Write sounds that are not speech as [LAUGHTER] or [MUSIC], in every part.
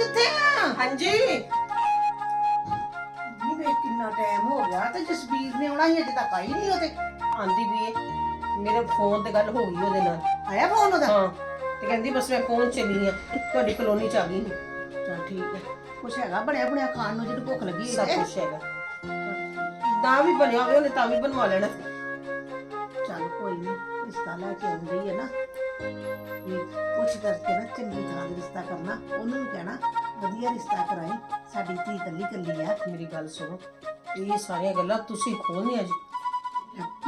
ਕਿੱਥੇ ਆ? ਹਾਂਜੀ। ਨਹੀਂ ਵੇ ਕਿੰਨਾ ਟਾਈਮ ਹੋ ਗਿਆ ਤੇ ਜਸਬੀਰ ਨੇ ਆਉਣਾ ਸੀ ਅਜੇ ਤੱਕ ਆਈ ਨਹੀਂ ਉਹਦੇ। ਆਂਦੀ ਵੀ ਏ ਮੇਰੇ ਫੋਨ ਤੇ ਗੱਲ ਹੋ ਗਈ ਉਹਦੇ ਨਾਲ। ਆਇਆ ਫੋਨ ਉਹਦਾ? ਹਾਂ ਤੇ ਕਹਿੰਦੀ ਬਸ ਮੈਂ ਪਹੁੰਚ ਚੱਲੀ ਆ ਤੁਹਾਡੀ ਕਲੋਨੀ ਚ ਆ ਗਈ ਚਲ ਠੀਕ ਹੈ ਕੁਛ ਹੈਗਾ ਬਣਿਆ ਬਣਿਆ ਖਾਣ ਨੂੰ ਜਿਹਨੂੰ ਭੁੱਖ ਲੱਗੀ ਸਭ ਹੈ ਕੁਝ ਹੈਗਾ। ਨਾ ਵੀ ਬਣਿਆ ਹੋਵੇ ਉਹਨੇ ਤਾਂ ਵੀ ਬਣਵਾ ਲੈਣਾ। ਚਲ ਕੋਈ ਨਹੀਂ ਰਿਸ਼ਤਾ ਲੈ ਕੇ ਆਉਂਦੀ ਹੈ ਨਾ। ਵੀ ਪੁੱਛ ਕਰਕੇ ਨਾ ਚੰਗੀ ਤਰ੍ਹਾਂ ਦਾ ਰਿਸ਼ਤਾ ਕਰਨਾ ਉਹਨੂੰ ਵੀ ਕਹਿਣਾ। ਵਧੀਆ ਰਿਸ਼ਤਾ ਕਰਾਈ ਸਾਡੀ ਧੀ ਕੱਲੀ ਕੱਲੀ ਆ। ਮੇਰੀ ਗੱਲ ਸੁਣੋ ਇਹ ਸਾਰੀਆਂ ਗੱਲਾਂ ਤੁਸੀਂ ਖੋਲਣੀਆਂ ਜੀ।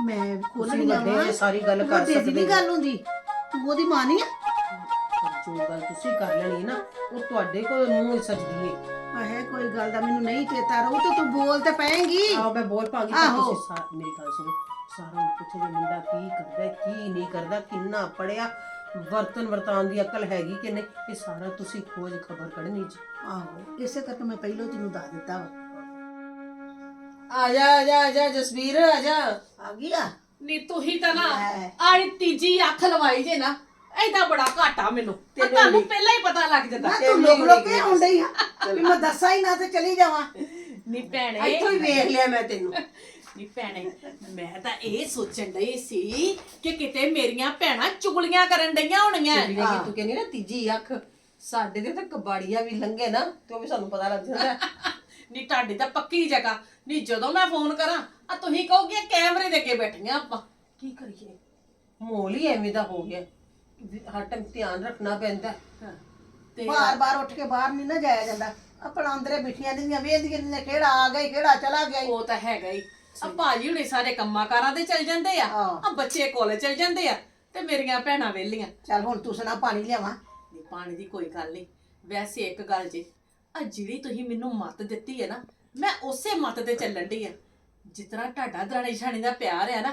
ਮੈਂ ਤੁਸੀਂ ਵੱਡੇ ਜੇ ਸਾਰੀ ਗੱਲ ਕਰ ਵੱਡੇ ਦੀ ਸਕਦੇ ਨਹੀਂ ਗੱਲ ਹੁੰਦੀ। ਤੂੰ ਉਹਦੀ ਮਾਂ ਨਹੀਂ ਆ। ਪਰ ਜੋ ਗੱਲ ਤੁਸੀਂ ਕਰ ਲੈਣੀ ਨਾ ਉਹ ਤੁਹਾਡੇ ਕੋਲ ਮੂੰਹ ਹੀ ਸੱਜਦੀ ਏ। ਆਹੇ ਕੋਈ ਗੱਲ ਦਾ ਮੈਨੂੰ ਨਹੀਂ ਚੇਤਾ। ਰਹੂ ਤੇ ਤੂੰ ਬੋਲ ਤੇ ਪਏਂਗੀ। ਆਹ ਮੈਂ ਬੋਲ ਪਾਂਗੀ ਪਰ ਆਹੋ। ਤੁਸੀਂ ਸਾ- ਮੇਰੀ ਗੱਲ ਸੁਣੋ ਸਾਰਾ ਨੂੰ ਪੁੱਛੇ ਮੁੰਡਾ ਕੀ ਕਰਦਾ ਕੀ ਨਹੀਂ ਕਰਦਾ ਕਿੰਨਾ ਪੜਿਆ ਵਰਤਨ ਵਰਤਾਨ ਦੀ ਅਕਲ ਹੈਗੀ ਕਿ ਨਹੀਂ ਇਹ ਸਾਰਾ ਤੁਸੀਂ ਖੋਜ ਖਬਰ ਕੱਢਣੀ ਜੀ। ਆਹੋ ਇਸੇ ਕਰਕੇ ਮੈਂ ਪਹਿਲਾਂ ਤੈਨੂੰ ਦੱਸ ਦਿੱਤਾ ਵਾ। ਆ ਜਾ ਆ ਜਾ ਆ ਜਾ ਜਸਵੀਰ ਆ ਜਾ। ਆ ਗਈ ਆ ਨੀ ਤੁਸੀਂ ਤਾਂ ਨਾ ਲੈ। ਆੜੀ ਤੀਜੀ ਅੱਖ ਲਵਾਈ ਜੇ ਨਾ ਐਦਾ ਬੜਾ ਘਾਟਾ ਮੈਨੂੰ। ਆ ਤੈਨੂੰ ਤੁਹਾਨੂੰ ਪਹਿਲਾਂ ਹੀ ਪਤਾ ਲੱਗ ਜਾਂਦਾ। ਨਾ ਤੂੰ ਲੋਕ ਲੋਕ ਡਈ ਆ ਵੀ ਮੈਂ ਦੱਸਾਂ ਹੀ ਨਾ ਤੇ ਚਲੀ ਜਾਵਾਂ। ਨੀ ਭੈਣੇ। ਇੱਥੋਂ ਹੀ ਵੇਖ ਲਿਆ ਮੈਂ ਤੈਨੂੰ। ਨੀ ਭੈਣੇ ਮੈਂ ਤਾਂ ਇਹ ਸੋਚਣ ਡਈ ਸੀ ਕਿ ਕਿਤੇ ਮੇਰੀਆਂ ਭੈਣਾਂ ਚੁਗਲੀਆਂ ਕਰਨ ਡਈਆਂ ਹੋਣੀਆਂ ਜਿਹੜੀ ਕਿ ਤੂੰ ਕਹਿੰਦੀ ਨਾ ਤੀਜੀ ਅੱਖ ਸਾਡੇ ਦੇ ਤਾਂ ਕਬਾੜੀਆਂ ਵੀ ਲੰਘੇ ਨਾ ਤੇ ਉਹ ਵੀ ਸਾਨੂੰ ਪਤਾ ਲੱਗ ਜਾਂਦਾ। ਨੀ ਤੁਹਾਡੀ ਤਾਂ ਪੱਕੀ ਜਗ੍ਹਾ ਨੀ ਜਦੋਂ ਮੈਂ ਫੋਨ ਕਰਾਂ ਆ ਤੁਸੀਂ ਕਹੋਗੇ ਕੈਮਰੇ ਦੇ ਅੱਗੇ ਬੈਠੀਆਂ ਆਪਾਂ। ਕੀ ਕਰੀਏ? ਮਾਹੌਲ ਹੀ ਐਵੇਂ ਦਾ ਹੋ ਗਿਆ। ਵੀ ਹਰ ਟਾਈਮ ਧਿਆਨ ਰੱਖਣਾ ਪੈਂਦਾ। ਹਾਂ, ਤੇ ਬਾਰ ਬਾਰ ਉੱਠ ਕੇ ਬਾਹਰ ਨਹੀਂ ਨਾ ਜਾਇਆ ਜਾਂਦਾ। ਆਪਣਾ ਅੰਦਰੇ ਬਿਠੀਆਂ ਦੀਆਂ ਵੇਂਦੀਆਂ ਨੇ ਕਿਹੜਾ ਆ ਗਿਆ ਈ, ਕਿਹੜਾ ਚਲਾ ਗਿਆ ਈ। ਉਹ ਤਾਂ ਹੈਗਾ ਹੀ ਆ ਭਾਜੀ ਹੁਣੇ ਸਾਰੇ ਕੰਮਾਂ ਕਾਰਾਂ ਤੇ ਚਲ ਜਾਂਦੇ ਆ। ਹਾਂ। ਆ ਬੱਚੇ ਕਾਲਜ ਚਲ ਜਾਂਦੇ ਆ ਤੇ ਮੇਰੀਆਂ ਭੈਣਾਂ ਵਿਹਲੀਆਂ। ਚੱਲ ਹੁਣ ਤੂੰ ਸੁਣਾ ਪਾਣੀ ਲਿਆਵਾਂ? ਨਹੀਂ ਪਾਣੀ ਦੀ ਕੋਈ ਗੱਲ ਨਹੀਂ ਵੈਸੇ ਇੱਕ ਗੱਲ ਜੇ ਆ ਜਿਹੜੀ ਤੁਸੀਂ ਮੈਨੂੰ ਮੱਤ ਦਿੱਤੀ ਹੈ ਨਾ ਮੈਂ ਉਸੇ ਮੱਤ ਤੇ ਚੱਲਣ ਢੀ ਆ। ਤਰ੍ਹਾਂ ਤੁਹਾਡਾ ਦਰਾਣੀ ਜਠਾਣੀ ਦਾ ਪਿਆਰ ਹੈ ਨਾ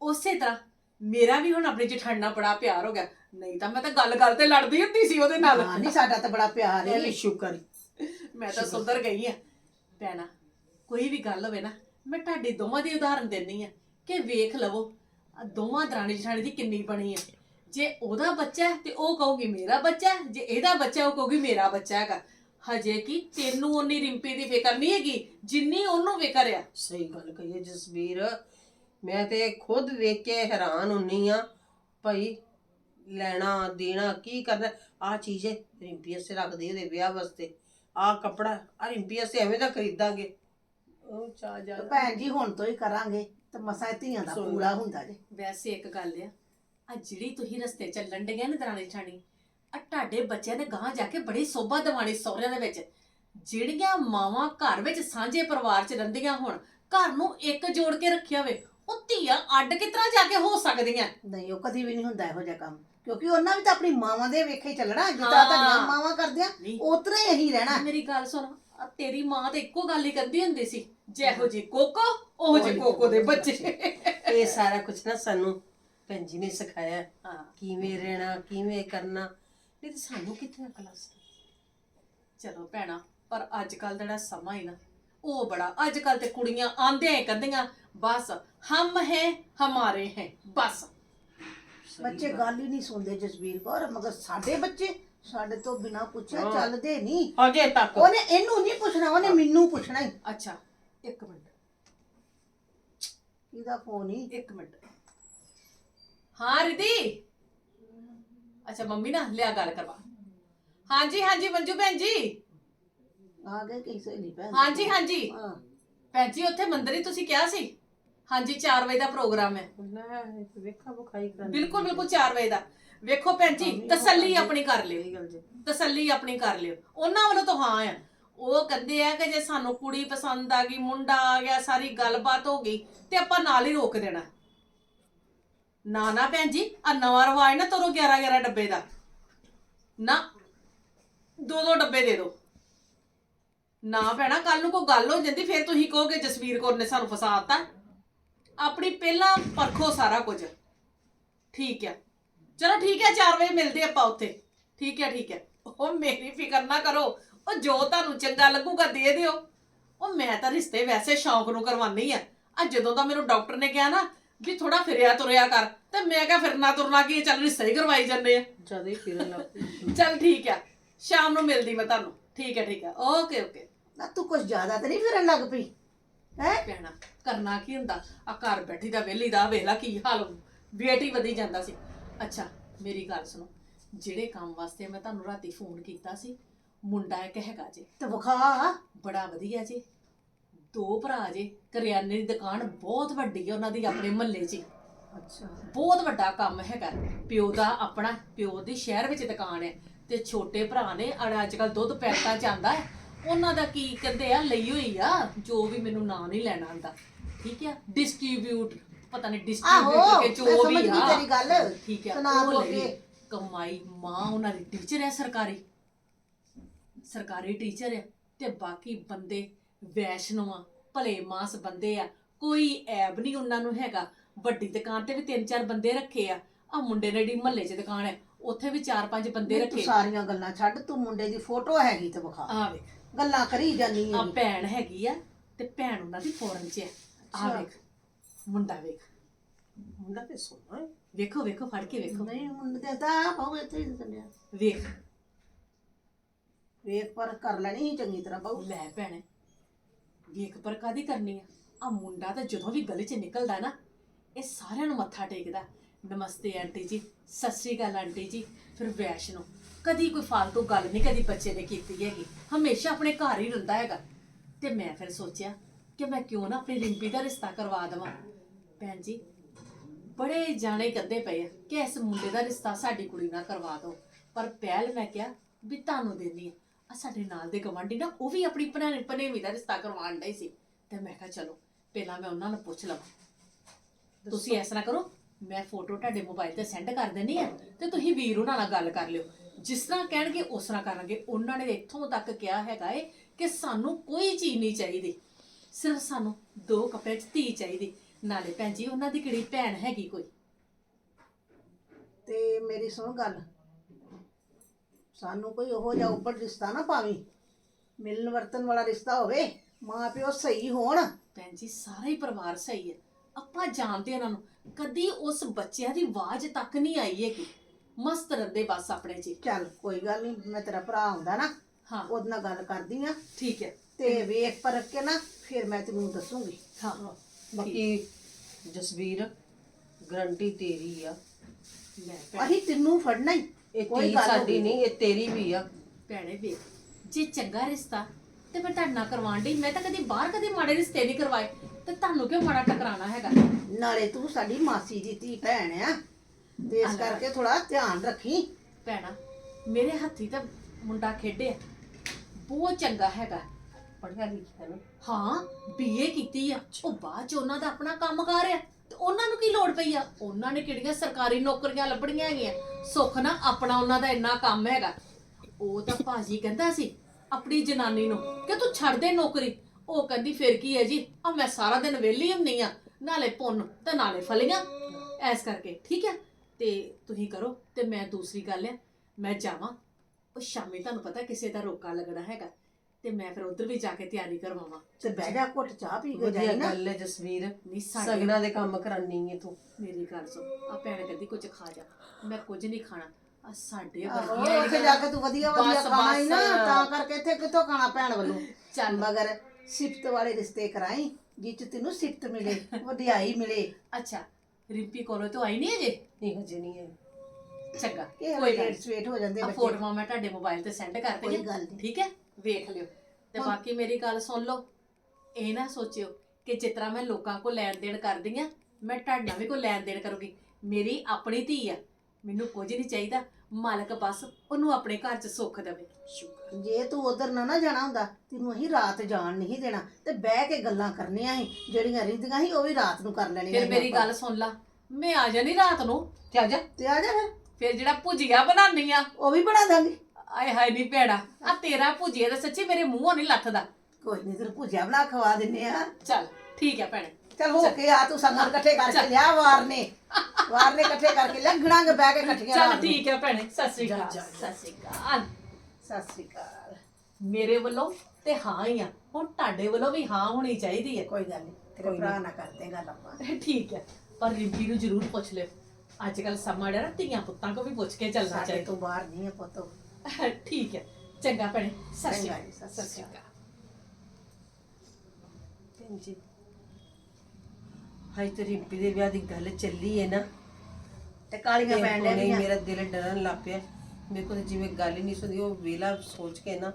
ਉਸੇ ਤਰ੍ਹਾਂ ਮੇਰਾ ਵੀ ਹੁਣ ਆਪਣੀ ਜਠਾਣੀ ਨਾਲ ਬੜਾ ਪਿਆਰ ਹੋ ਗਿਆ। ਨਹੀਂ ਤਾਂ ਮੈਂ ਤਾਂ ਗੱਲ ਗੱਲ ਤੇ ਲੜਦੀ ਹੁੰਦੀ ਸੀ ਉਹਦੇ ਨਾਲ। ਹਾਂ ਨਹੀਂ ਸਾਡਾ ਤਾਂ ਬੜਾ ਪਿਆਰ ਹੈ ਸ਼ੁਕਰ। ਮੈਂ ਤਾਂ ਸੁਧਰ ਗਈ ਆ। ਭੈਣਾ ਕੋਈ ਵੀ ਗੱਲ ਹੋਵੇ ਨਾ ਮੈਂ ਤੁਹਾਡੇ ਦੋਵਾਂ ਦੀ ਉਦਾਹਰਨ ਦਿੰਨੀ ਆ ਕਿ ਵੇਖ ਲਵੋ ਆ ਦੋਵਾਂ ਦਰਾਣੀ ਜਠਾਣੀ ਦੀ ਕਿੰਨੀ ਬਣੀ ਆ ਜੇ ਉਹਦਾ ਬੱਚਾ ਹੈ ਤੇ ਉਹ ਕਹੂਗੀ ਮੇਰਾ ਬੱਚਾ ਹੈ ਜੇ ਇਹਦਾ ਬੱਚਾ ਹੈ, ਉਹ ਕਹੂਗੀ ਮੇਰਾ ਬੱਚਾ ਹੈਗਾ। ਹਜੇ ਕਿ ਤੈਨੂੰ ਉਨੀ ਰਿੰਪੀ ਦੀ ਫਿਕਰ ਨਹੀਂ ਹੈਗੀ ਜਿੰਨੀ ਉਹਨੂੰ ਫਿਕਰ ਆ। ਸਹੀ ਗੱਲ ਕਹੀਏ ਜਸਵੀਰ ਮੈਂ ਤੇ ਖੁਦ ਵੇਖ ਕੇ ਹੈਰਾਨ ਹੁੰਨੀ ਆ ਭਾਈ ਲੈਣਾ ਦੇਣਾ ਕੀ ਕਰਨਾ ਆ ਚੀਜ਼ ਹੈ ਰਿੰਪੀ ਵਾਸਤੇ ਰੱਖਦੇ ਉਹਦੇ ਵਿਆਹ ਵਾਸਤੇ। ਆ ਕੱਪੜਾ ਆ ਰਿੰਪੀ ਵਾਸਤੇ ਐਵੇਂ ਦਾ ਖਰੀਦਾਂਗੇ। ਉਹ ਚਾ ਜਾ ਤੇ ਭੈਣ ਜੀ ਹੁਣ ਤੋਂ ਹੀ ਕਰਾਂਗੇ ਤੇ ਮਸਾ ਧੀਆਂ ਦਾ ਸੁਣ। ਪੂਰਾ ਹੁੰਦਾ ਜੇ। ਵੈਸੇ ਇੱਕ ਗੱਲ ਆ ਆ ਜਿਹੜੀ ਤੁਸੀਂ ਰਸਤੇ ਚੱਲਣ ਡਈਆਂ ਨੇ ਦਰਾਣੀ ਜਠਾਣੀ ਆ ਤੁਹਾਡੇ ਬੱਚਿਆਂ ਨੇ ਗਾਂ ਜਾ ਕੇ ਬੜੀ ਸੋਭਾ ਦਿਵਾਣੀ ਸਹੁਰਿਆਂ ਦੇ ਵਿੱਚ। ਜਿਹੜੀਆਂ ਮਾਵਾਂ ਘਰ ਵਿੱਚ ਸਾਂਝੇ ਪਰਿਵਾਰ 'ਚ ਰਹਿੰਦੀਆਂ ਹੁਣ ਘਰ ਨੂੰ ਇੱਕ ਜੋੜ ਕੇ ਰੱਖਿਆ ਹੋਵੇ ਉਹ ਧੀਆਂ ਅੱਡ ਕਿਤਰਾ ਜਾ ਕੇ ਹੋ ਸਕਦੀਆਂ? ਨਹੀਂ ਉਹ ਕਦੀ ਵੀ ਨਹੀਂ ਹੁੰਦਾ ਇਹੋ ਜਿਹਾ ਕੰਮ। ਕਿਉਂਕਿ ਉਹਨਾਂ ਵੀ ਤਾਂ ਆਪਣੀ ਮਾਵਾਂ ਦੇ ਵੇਖੇ ਚੱਲਣਾ ਜਿਸ ਤਰ੍ਹਾਂ ਹਾਂ। ਤੁਹਾਡੀਆਂ ਮਾਵਾਂ ਕਰਦੀਆਂ ਨਹੀਂ। ਉਤਰੇ ਹੀ ਰਹਿਣਾ। ਮੇਰੀ ਗੱਲ ਸੁਣ ਆ ਤੇਰੀ ਮਾਂ ਤੇ ਇੱਕੋ ਗੱਲ ਹੀ ਕਰਦੀ ਹੁੰਦੀ ਸੀ ਜਿਹੋ ਜੀ ਕੋਕੋ ਉਹ ਜੀ ਕੋਕੋ ਦੇ ਬੱਚੇ। ਇਹ ਸਾਰਾ ਕੁਝ ਨਾ ਸਾਨੂੰ ਭੈਣ ਜੀ ਨੇ ਸਿਖਾਇਆ। ਹਾਂ। ਕਿਵੇਂ ਰਹਿਣਾ ਕਿਵੇਂ ਕਰਨਾ। ਨਹੀਂ ਤੇ ਸਾਨੂੰ ਕਿੱਥੇ ਅਕਲ ਚਲੋ ਭੈਣਾ ਪਰ ਅੱਜ ਕੱਲ ਦਾ ਜਿਹੜਾ ਸਮਾਂ ਹੈ ਨਾ ਉਹ ਬੜਾ ਅੱਜ ਕੱਲ ਤੇ ਕੁੜੀਆਂ ਆਂਦਿਆਂ ਹੀ ਕਹਿੰਦੀਆਂ ਬਸ ਹਮ ਹੈ ਹਮਾਰੇ ਹੈ ਬਸ। ਬੱਚੇ ਗੱਲ। ਹੀ ਨਹੀਂ ਸੁਣਦੇ ਜਸਵੀਰ ਕੌਰ ਮਗਰ ਸਾਡੇ ਬੱਚੇ ਸਾਡੇ ਤੋਂ ਬਿਨਾ ਪੁੱਛੇ ਹਾਂ। ਚੱਲਦੇ ਨਹੀਂ। ਅਜੇ ਤੱਕ। ਉਹਨੇ ਇਹਨੂੰ ਨਹੀਂ ਪੁੱਛਣਾ ਉਹਨੇ ਮੈਨੂੰ ਪੁੱਛਣਾ ਹੀ ਅੱਛਾ। ਇੱਕ ਮਿੰਟ। ਇਹਦਾ ਫੋਨ ਹੀ। ਇੱਕ ਮਿੰਟ। ਹਾਂ ਰਿਦੀ ਅੱਛਾ ਮੰਮੀ ਨਾ ਲਿਆ ਗੱਲ ਕਰਵਾ। ਹਾਂਜੀ ਹਾਂਜੀ ਮੰਜੂ ਭੈਣ ਜੀ। ਆ ਗਏ ਕਿਸੇ ਨਹੀਂ ਭੈਣ ਹਾਂਜੀ ਹਾਂਜੀ। ਹਾਂ। ਭੈਣ ਜੀ ਉੱਥੇ ਮੰਦਰ ਹੀ ਤੁਸੀਂ ਕਿਹਾ ਸੀ? ਹਾਂਜੀ 4 ਵਜੇ ਦਾ ਪ੍ਰੋਗਰਾਮ ਹੈ। ਲੈ ਵੇਖਾ ਵਿਖਾਈ ਕਰਾਂ ਬਿਲਕੁਲ ਬਿਲਕੁਲ 4 ਵਜੇ ਦਾ। ਵੇਖੋ ਭੈਣ ਜੀ ਤਸੱਲੀ ਆਪਣੀ ਕਰ ਲਿਓ। ਤਸੱਲੀ ਆਪਣੀ ਕਰ ਲਿਓ। ਉਹਨਾਂ ਵੱਲੋਂ ਤਾਂ ਹਾਂ ਆ। ਉਹ ਕਹਿੰਦੇ ਆ ਕਿ ਜੇ ਸਾਨੂੰ ਕੁੜੀ ਪਸੰਦ ਆ ਗਈ, ਮੁੰਡਾ ਆ ਗਿਆ, ਸਾਰੀ ਗੱਲਬਾਤ ਹੋ ਗਈ ਤੇ ਆਪਾਂ ਨਾਲ ਹੀ ਰੋਕ ਦੇਣਾ। ਨਾ ਨਾ ਭੈਣ ਜੀ ਆ ਨਵਾਂ ਰਵਾਜ ਨਾ ਤੋਰੋ 11 11 ਡੱਬੇ ਦਾ। ਨਾ, ਦੋ ਦੋ ਡੱਬੇ ਦੇ ਦਿਓ ਨਾ ਭੈਣਾ ਕੱਲ ਨੂੰ ਕੋਈ ਗੱਲ ਹੋ ਜਾਂਦੀ, ਫਿਰ ਤੁਸੀਂ ਕਹੋਗੇ ਜਸਵੀਰ ਕੌਰ ਨੇ ਸਾਨੂੰ ਫਸਾਤਾ। ਆਪਣੀ ਪਹਿਲਾਂ ਪਰਖੋ ਸਾਰਾ ਕੁਝ। ਠੀਕ ਹੈ ਚਲੋ ਠੀਕ ਹੈ 4 ਵਜੇ ਮਿਲਦੇ ਆਪਾਂ ਉੱਥੇ। ਠੀਕ ਹੈ ਠੀਕ ਹੈ ਉਹ ਮੇਰੀ ਫਿਕਰ ਨਾ ਕਰੋ। ਉਹ ਜੋ ਤੁਹਾਨੂੰ ਚੰਗਾ ਲੱਗੂਗਾ ਦੇ ਦਿਓ। ਉਹ ਮੈਂ ਤਾਂ ਰਿਸ਼ਤੇ ਵੈਸੇ ਸ਼ੌਂਕ ਨੂੰ ਕਰਵਾਨੀ ਆ। ਆ ਜਦੋਂ ਦਾ ਮੈਨੂੰ ਡਾਕਟਰ ਨੇ ਕਿਹਾ ਨਾ ਵੀ ਥੋੜਾ ਫਿਰਿਆ ਤੁਰਿਆ ਕਰ ਤੇ ਮੈਂ ਕਿਹਾ ਫਿਰਨਾ ਤੁਰਨਾ ਕੀ ਹੈ, ਚੱਲ ਰਿਸ਼ਤੇ ਹੀ ਕਰਵਾਈ ਜਾਂਦੇ ਆ। ਜਦ ਹੀ ਫਿਰਨ ਲੱਗ ਪਈ। ਚੱਲ ਠੀਕ ਆ ਸ਼ਾਮ ਨੂੰ ਮਿਲਦੀ ਮੈਂ ਤੁਹਾਨੂੰ। ਠੀਕ ਹੈ ਠੀਕ ਹੈ ਓਕੇ ਓਕੇ। ਨਾ ਤੂੰ ਕੁਝ ਜ਼ਿਆਦਾ ਤੇ ਨਹੀਂ ਫਿਰਨ ਲੱਗ ਪਈ? ਹੈ? ਭੈਣਾ ਕਰਨਾ ਕੀ ਹੁੰਦਾ? ਆ ਘਰ ਬੈਠੀ ਦਾ ਵਿਹਲੀ ਦਾ ਵੇਲਾ ਕੀ ਹਾਲ ਵੇਟ ਹੀ ਵਧੀ ਜਾਂਦਾ ਸੀ। ਅੱਛਾ ਮੇਰੀ ਗੱਲ ਸੁਣੋ। ਜਿਹੜੇ ਕੰਮ ਵਾਸਤੇ ਮੈਂ ਤੁਹਾਨੂੰ ਰਾਤੀ ਫੋਨ ਕੀਤਾ ਸੀ ਮੁੰਡਾ ਇੱਕ ਹੈਗਾ ਜੇ। ਤੇ ਵਿਖਾ। ਬੜਾ ਵਧੀਆ ਜੀ। ਦੋ ਭਰਾ ਜੇ। ਕਰਿਆਨੇ ਦੀ ਦੁਕਾਨ ਬਹੁਤ ਵੱਡੀ ਹੈ ਉਹਨਾਂ ਦੀ ਆਪਣੇ ਮਹੱਲੇ 'ਚ। ਹੀ। ਅੱਛਾ। ਬਹੁਤ ਵੱਡਾ ਕੰਮ ਹੈਗਾ। ਪਿਓ ਦਾ ਆਪਣਾ ਪਿਓ ਦੀ ਸ਼ਹਿਰ ਵਿੱਚ ਦੁਕਾਨ ਹੈ। ਤੇ ਛੋਟੇ ਭਰਾ ਨੇ ਅੜ ਅੱਜ ਕੱਲ ਦੁੱਧ ਪੈਕਟਾਂ ਚ ਆਂਦਾ ਹੈ। ਉਹਨਾਂ ਦਾ ਕੀ ਕਹਿੰਦੇ ਆ ਲਈ ਹੋਈ ਆ ਜੋ ਵੀ ਮੈਨੂੰ ਨਾਂ ਨਹੀਂ ਲੈਣਾ ਆਂਦਾ। ਠੀਕ ਹੈ ਡਿਸਟ੍ਰੀਬਿਊਟ ਪਤਾ ਨਹੀਂ ਆਹੋ ਡਿਸਟ੍ਰੀਬਿਊਟ ਕੇ ਮੈਂ ਜੋ ਸਮਝ ਵੀ ਗਈ ਆ। ਤੇਰੀ ਗੱਲ। ਠੀਕ ਹੈ ਸੁਣਾ ਉਹ ਤੂੰ ਲਈ ਅੱਗੇ। ਕਮਾਈ ਮਾਂ ਉਹਨਾਂ ਦੀ ਟੀਚਰ ਹੈ ਸਰਕਾਰੀ। ਸਰਕਾਰੀ ਟੀਚਰ ਹੈ ਤੇ ਬਾਕੀ ਬੰਦੇ ਵੈਸ਼ਨਵਾ ਭਲੇ ਮਾਸ ਬੰਦੇ ਆ ਕੋਈ ਐਬ ਨਹੀਂ ਉਹਨਾਂ ਨੂੰ ਹੈਗਾ। ਵੱਡੀ ਦੁਕਾਨ ਤੇ ਵੀ ਤਿੰਨ ਚਾਰ ਬੰਦੇ ਰੱਖੇ ਆ। ਆ ਮੁੰਡੇ ਨੇ ਜਿਹੜੀ ਮਹੱਲੇ 'ਚ ਦੁਕਾਨ ਹੈ ਉੱਥੇ ਵੀ ਚਾਰ ਪੰਜ ਬੰਦੇ ਤੂੰ ਰੱਖੇ। ਸਾਰੀਆਂ ਗੱਲਾਂ ਛੱਡ ਤੂੰ ਮੁੰਡੇ ਦੀ ਫੋਟੋ ਹੈਗੀ ਤੇ ਵਿਖਾ। ਆ ਵੇਖ। ਗੱਲਾਂ ਕਰੀ ਜਾਨੀ ਆ ਭੈਣ ਹੈਗੀ ਆ ਤੇ ਭੈਣ ਉਹਨਾਂ ਦੀ ਫੋਰਨ 'ਚ ਹੈ ਆ ਅੱਛਾ। ਵੇਖ ਮੁੰਡਾ ਵੇਖ। ਮੁੰਡਾ ਤੇ ਸੋਹਣਾ ਹੈ। ਵੇਖੋ ਵੇਖੋ ਫੜ ਕੇ ਵੇਖੋ। ਨਹੀਂ ਮੁੰਡੇ ਤਾਂ ਬਹੁ ਇੱਥੇ ਹੀ ਚੱਲਿਆ ਵੇਖ। ਵੇਖ ਪਰ ਕਰ ਲੈਣੀ ਸੀ ਚੰਗੀ ਤਰ੍ਹਾਂ ਬਹੁ। ਲੈ ਭੈਣੇ, ਵੇਖ ਪਰ ਕਾਦੀ ਕਰਨੀ ਆ? ਆ ਮੁੰਡਾ ਤਾਂ ਜਦੋਂ ਵੀ ਗਲੀ 'ਚ ਨਿਕਲਦਾ ਨਾ, ਇਹ ਸਾਰਿਆਂ ਨੂੰ ਮੱਥਾ ਟੇਕਦਾ। ਨਮਸਤੇ ਆਂਟੀ ਜੀ, ਸਤਿ ਸ਼੍ਰੀ ਅਕਾਲ ਆਂਟੀ ਜੀ, ਫਿਰ ਵੈਸ਼ਨੋ। ਕਦੀ ਕੋਈ ਫालतू ਗੱਲ ਨਹੀਂ ਕਦੀ ਬੱਚੇ ਨੇ ਕੀਤੀ ਹੈਗੀ। ਹਮੇਸ਼ਾ ਆਪਣੇ ਘਰ ਹੀ ਰਹਿੰਦਾ ਹੈਗਾ। ਤੇ ਮੈਂ ਫਿਰ ਸੋਚਿਆ ਕਿ ਮੈਂ ਕਿਉਂ ਨਾ ਆਪਣੀ ਰਿੰਪੀ ਦਾ ਰਿਸ਼ਤਾ ਕਰਵਾ ਦੇਵਾਂ। ਭੈਣ ਜੀ, ਬੜੇ ਜਾਣੇ ਕਹਿੰਦੇ ਪਏ ਆ ਕਿ ਇਸ ਮੁੰਡੇ ਦਾ ਰਿਸ਼ਤਾ ਸਾਡੀ ਕੁੜੀ ਨਾਲ ਕਰਵਾ ਦਿਓ। ਪਰ ਪਹਿਲ ਮੈਂ ਕਿਹਾ ਵੀ ਤੁਹਾਨੂੰ ਦੇਣੀ ਆ। ਆ ਸਾਡੇ ਨਾਲ ਦੇ ਗਵਾਂਢੀ ਨਾ ਉਹ ਵੀ ਆਪਣੀ ਭੈਣ ਭਨੇਵੀਂ ਦਾ ਰਿਸ਼ਤਾ ਕਰਵਾਉਣ ਡਏ ਸੀ। ਤੇ ਮੈਂ ਕਿਹਾ ਚਲੋ ਪਹਿਲਾਂ ਮੈਂ ਉਹਨਾਂ ਨੂੰ ਪੁੱਛ ਲਵਾਂ। ਤੁਸੀਂ ਐਸਾ ਨਾ ਕਰੋ ਮੈਂ ਫੋਟੋ ਤੁਹਾਡੇ ਮੋਬਾਈਲ ਤੇ ਸੈਂਡ ਕਰ ਦੇਣੀ ਆ ਤੇ ਤੁਸੀਂ ਵੀਰ ਉਹਨਾਂ ਨਾਲ ਗੱਲ ਕਰ ਲਿਓ। ਜਿਸ ਤਰ੍ਹਾਂ ਕਹਿਣਗੇ ਉਸ ਤਰ੍ਹਾਂ ਕਰਾਂਗੇ ਉਹਨਾਂ ਨੇ ਇੱਥੋਂ ਤੱਕ ਕਿਹਾ ਹੈਗਾ ਏ ਕਿ ਸਾਨੂੰ ਕੋਈ ਚੀਜ਼ ਨਹੀਂ ਚਾਹੀਦੀ। ਸਿਰਫ ਸਾਨੂੰ ਦੋ ਕੱਪੜੇ 'ਚ ਧੀ ਚਾਹੀਦੀ। ਨਾਲੇ ਭੈਣ ਜੀ ਉਹਨਾਂ ਦੀ ਕਿਹੜੀ ਭੈਣ ਹੈਗੀ ਕੋਈ? ਤੇ ਮੇਰੀ ਸੁਣ ਗੱਲ। ਸਾਨੂੰ ਕੋਈ ਉਹੋ ਜਿਹਾ ਉੱਪਰ ਰਿਸ਼ਤਾ ਨਾ ਪਾਵੀਂ। ਮਿਲਣ ਵਰਤਨ ਵਾਲਾ ਰਿਸ਼ਤਾ ਹੋਵੇ ਮਾਂ ਪਿਓ ਸਹੀ ਹੋਣ। ਭੈਣ ਜੀ ਸਾਰਾ ਹੀ ਪਰਿਵਾਰ ਸਹੀ ਹੈ। ਆਪਾਂ ਜਾਣਦੇ ਹਾਂ ਉਹਨਾਂ ਨੂੰ ਕਦੀ ਉਸ ਬੱਚਿਆਂ ਦੀ ਆਵਾਜ਼ ਤੱਕ ਨਹੀਂ ਆਈ ਹੈਗੀ। ਮਸਤ ਰਹਿੰਦੇ ਬਸ ਆਪਣੇ ਹੀ। ਚੱਲ ਕੋਈ ਗੱਲ ਨਹੀਂ ਮੈਂ ਤੇਰਾ ਭਰਾ ਹੁੰਦਾ ਨਾ ਹਾਂ। ਉਹਦੇ ਨਾਲ ਗੱਲ ਕਰਦੀ ਆ ਠੀਕ ਹੈ। ਤੇ ਵੇਖ ਪਰਖ ਕੇ ਨਾ ਫਿਰ ਮੈਂ ਤੈਨੂੰ ਦੱਸੂਗੀ। ਹਾਂ। ਬਾਕੀ ਜਸਵੀਰ ਗਰੰਟੀ ਤੇਰੀ ਆ। ਲੈ ਭੈਣ ਅਸੀਂ ਤੈਨੂੰ ਫੜਨਾ ਹੀ। ਇਹ ਕੋਈ ਗੱਲ ਸਾਡੀ। ਨਹੀਂ ਇਹ ਤੇਰੀ ਵੀ ਆ। ਭੈਣੇ ਵੇਖ ਜੇ ਚੰਗਾ ਰਿਸ਼ਤਾ ਤੇ ਮੈਂ ਤੁਹਾਡੇ ਨਾਲ ਕਰਵਾਉਣ ਡਈ ਮੈਂ ਤਾਂ ਕਦੀ ਬਾਹਰ ਕਦੀ ਮਾੜੇ ਰਿਸ਼ਤੇ ਨਹੀਂ ਕਰਵਾਏ ਤੇ ਤੁਹਾਨੂੰ ਕਿਉਂ ਮਾੜਾ ਟਕਰਾਣਾ ਹੈਗਾ? ਨਾਲੇ ਤੂੰ ਸਾਡੀ ਮਾਸੀ ਦੀ ਧੀ ਭੈਣ ਆ ਤੇ ਇਸ ਕਰਕੇ ਥੋੜਾ ਧਿਆਨ ਰੱਖੀ। ਭੈਣਾ ਮੇਰੇ ਹੱਥੀ ਤਾਂ ਮੁੰਡਾ ਖੇਡਿਆ ਬਹੁਤ ਚੰਗਾ ਹੈਗਾ। ਪੜਿਆ ਲਿਖਿਆ ਨਾ। ਹਾਂ ਬੀਏ ਕੀਤੀ ਆ। ਉਹ ਬਾਅਦ ਚ ਉਹਨਾਂ ਦਾ ਆਪਣਾ ਕੰਮ ਕਰ ਆ। ਤੇ ਉਹਨਾਂ ਨੂੰ ਕੀ ਲੋੜ ਪਈ ਆ? ਉਹਨਾਂ ਨੇ ਕਿਹੜੀਆਂ ਸਰਕਾਰੀ ਨੌਕਰੀਆਂ ਲੱਭਣੀਆਂ ਹੈਗੀਆਂ? ਸੁੱਖ ਨਾ ਆਪਣਾ ਉਹਨਾਂ ਦਾ ਇੰਨਾ ਕੰਮ ਹੈਗਾ। ਉਹ ਤਾਂ ਭਾਜੀ ਕਹਿੰਦਾ ਸੀ, ਆਪਣੀ ਜਨਾਨੀ ਨੂੰ, ਕਿ ਤੂੰ ਛੱਡ ਦੇ ਨੌਕਰੀ। ਉਹ ਕਹਿੰਦੀ, ਫਿਰ ਕੀ ਹੈ ਜੀ? ਆ ਮੈਂ ਸਾਰਾ ਦਿਨ ਵਿਹਲੀ ਹੁੰਨੀ ਆ। ਨਾਲੇ ਪੁੰਨ ਤੇ ਨਾਲੇ ਫਲੀਆਂ। ਐਸ ਕਰਕੇ, ਠੀਕ ਹੈ? ਤੇ ਤੁਸੀਂ ਕਰੋ, ਤੇ ਮੈਂ ਦੂਸਰੀ ਗੱਲ ਆ। ਮੈਂ ਜਾਵਾਂ। ਉਹ ਸ਼ਾਮੀ ਤੁਹਾਨੂੰ ਪਤਾ ਕਿਸੇ ਦਾ ਰੋਕਾ ਲੱਗਣਾ ਹੈਗਾ। ਤੇ ਮੈਂ ਫਿਰ ਉਧਰ ਵੀ ਜਾ ਕੇ ਤਿਆਰੀ ਕਰਵਾਵਾਂ ਤੇ ਬਹਿ ਜਾ ਘੁੱਟ ਚਾਹ ਪੀ ਕੇ ਵਧੀਆ ਜਾਈ ਨਾ। ਗੱਲ ਹੈ ਜਸਵੀਰ। ਨਹੀਂ ਸਾਡੇ ਸਗਨਾਂ ਦੇ ਕੰਮ ਕਰਾਨੀ ਹੈ ਤੂੰ। ਮੇਰੀ ਗੱਲ ਸੁਣ ਆ ਭੈਣ ਕਹਿੰਦੀ ਕੁਝ ਖਾ ਜਾ। ਮੈਂ ਕੁਝ ਨਹੀਂ ਖਾਣਾ। ਆ ਸਾਡੇ ਆਹੋ, ਵਰਗੀਆਂ ਉੱਥੇ ਜਾ ਕੇ ਤੂੰ ਵਧੀਆ ਵਧੀਆ ਬਸ, ਖਾਣਾ ਹੀ ਨਾ ਬਸ। ਤਾਂ ਕਰਕੇ ਇੱਥੇ ਕਿੱਥੋਂ ਖਾਣਾ ਭੈਣ ਵੱਲੋਂ? ਚੱਲ। ਮਗਰ ਸਿਫਤ ਵਾਲੇ ਰਿਸ਼ਤੇ ਕਰਾਈ ਜਿੱਚ ਤੈਨੂੰ ਸਿਫਤ ਮਿਲੇ ਵਧਾਈ ਮਿਲੇ। ਅੱਛਾ ਰਿੰਪੀ ਕੋਲੋਂ ਤੋਂ ਆਈ ਨਹੀਂ ਅਜੇ? ਨਹੀਂ ਹਜੇ ਨਹੀਂ ਹੈ ਚੰਗਾ ਕੋਈ ਗੱਲ ਸਵੇਟ ਹੋ ਜਾਂਦੇ ਆ ਬੱਚੇ? ਫੋਟੋਆਂ ਮੈਂ ਤੁਹਾਡੇ ਮੋਬਾਈਲ ਤੇ ਸੈਂਡ ਕਰ ਕੋਈ ਦੇਣੀ ਗੱਲ ਨਹੀਂ ਠੀਕ ਹੈ? ਵੇਖ ਲਿਓ। ਤੇ ਹਾਂ। ਬਾਕੀ ਮੇਰੀ ਗੱਲ ਸੁਣ ਲਓ। ਇਹ ਨਾ ਸੋਚਿਓ ਕਿ ਜਿਸ ਤਰ੍ਹਾਂ ਮੈਂ ਲੋਕਾਂ ਕੋਲ ਲੈਣ ਦੇਣ ਕਰਦੀ ਆ ਮੈਂ ਤੁਹਾਡੇ ਨਾਲ ਵੀ ਕੋਈ ਲੈਣ ਦੇਣ ਕਰੂੰਗੀ। ਮੇਰੀ ਆਪਣੀ ਧੀ ਆ। ਮੈਨੂੰ ਕੁਝ ਨਹੀਂ ਚਾਹੀਦਾ। ਮਾਲਕ ਬਸ ਉਹਨੂੰ ਆਪਣੇ ਘਰ 'ਚ ਸੁੱਖ ਦੇਵੇ। ਸ਼ੁਕਰ। ਜੇ ਤੂੰ ਉਧਰ ਨਾ ਨਾ ਜਾਣਾ ਹੁੰਦਾ ਤੈਨੂੰ ਅਸੀਂ ਰਾਤ ਜਾਣ ਨਹੀਂ ਦੇਣਾ। ਤੇ ਬਹਿ ਕੇ ਗੱਲਾਂ ਕਰਨੀਆਂ ਸੀ ਜਿਹੜੀਆਂ ਰਹਿੰਦੀਆਂ ਸੀ ਉਹ ਵੀ ਰਾਤ ਨੂੰ ਕਰ ਲੈਣੀਆਂ ਫਿਰ ਸੀ ਮੇਰੀ ਆਪਾਂ। ਗੱਲ ਸੁਣ ਲਾ। ਮੈਂ ਆ ਜਾਣੀ ਰਾਤ ਨੂੰ। ਤੇ ਆ ਜਾ। ਤੇ ਆ ਜਾ ਫਿਰ। ਫਿਰ ਜਿਹੜਾ ਭੁਜੀਆ ਬਣਾਉਣੀ ਆ। ਉਹ ਵੀ ਬਣਾ ਦਾਂਗੇ। ਆਏ ਹਾਏ ਨਹੀਂ ਭੈੜਾ ਆ ਤੇਰਾ ਭੁਜੀਆ ਤਾਂ ਸੱਚੀ ਮੇਰੇ ਮੂੰਹੋਂ ਨਹੀਂ ਲੱਥਦਾ। ਕੋਈ ਨਹੀਂ ਤੈਨੂੰ ਭੁਜਿਆ ਬਣਾ ਖਵਾ ਦਿੰਨੇ ਆ। ਚੱਲ ਠੀਕ ਹੈ ਭੈਣੇ। ਚਲ ਹੋ ਕੇ ਆ ਤੂੰ ਸੰਗਤ ਇਕੱਠੇ ਕਰਕੇ ਲਿਆ ਵਾਰ ਨੇ ਵਾਰ ਨੇ ਇਕੱਠੇ ਕਰਕੇ ਲੱਗਣਾਗੇ ਬਹਿ ਕੇ ਇਕੱਠੀਆਂ ਚੱਲ ਨੂੰ। ਠੀਕ ਹੈ ਭੈਣੇ ਸਤਿ ਸ੍ਰੀ ਅਕਾਲ ਸਤਿ ਸ੍ਰੀ ਅਕਾਲ। ਸਤਿ ਸ੍ਰੀ ਅਕਾਲ। ਮੇਰੇ ਵੱਲੋਂ ਤੇ ਹਾਂ ਹੀ ਆ ਹੁਣ ਤੁਹਾਡੇ ਵੱਲੋਂ ਵੀ ਹਾਂ ਹੋਣੀ ਚਾਹੀਦੀ ਹੈ। ਕੋਈ ਗੱਲ ਨਹੀਂ ਤੇਰੇ ਕੋਈ ਭਰਾ ਨਾਲ ਕਰਦੇ ਗੱਲ ਆਪਾਂ ਠੀਕ ਹੈ ਪਰ ਰਿੰਪੀ ਨੂੰ ਜ਼ਰੂਰ ਪੁੱਛ ਲਿਓ। ਅੱਜ ਕੱਲ ਸਮਾਂ ਨਾ ਧੀਆਂ ਪੁੱਤਾਂ ਕੋ ਵੀ ਪੁੱਛ ਕੇ ਚੱਲਣਾ ਸਾਡੇ ਚਾਹੀਦਾ। ਤੋਂ ਬਾਹਰ ਨਹੀਂ ਹੈ ਪੁੱਤ [LAUGHS] ਠੀਕ ਹੈ। ਚੰਗਾ ਭੈਣੇ ਸਤਿ ਸ਼੍ਰੀ ਚੰਗਾ ਅਕਾਲ ਜੀ, ਸਤਿ ਸ਼੍ਰੀ ਅਕਾਲ। ਭੈਣ ਜੀ ਹਾਈ ਤੇ ਰਿੰਪੀ ਦੇ ਵਿਆਹ ਦੀ ਗੱਲ ਚੱਲੀ ਹੈ ਨਾ। ਤੇ ਕਾਲੀਆਂ ਪੈਣ ਹੁਣੇ ਹੀ ਡਈਆਂ ਮੇਰਾ ਦਿਲ ਡਰਨ ਲੱਗ ਪਿਆ। ਮੇਰੇ ਕੋਲ ਤਾਂ ਜਿਵੇਂ ਗੱਲ ਹੀ ਨਹੀਂ ਸੁਣਦੀ ਉਹ ਵੇਲਾ ਸੋਚ ਕੇ ਨਾ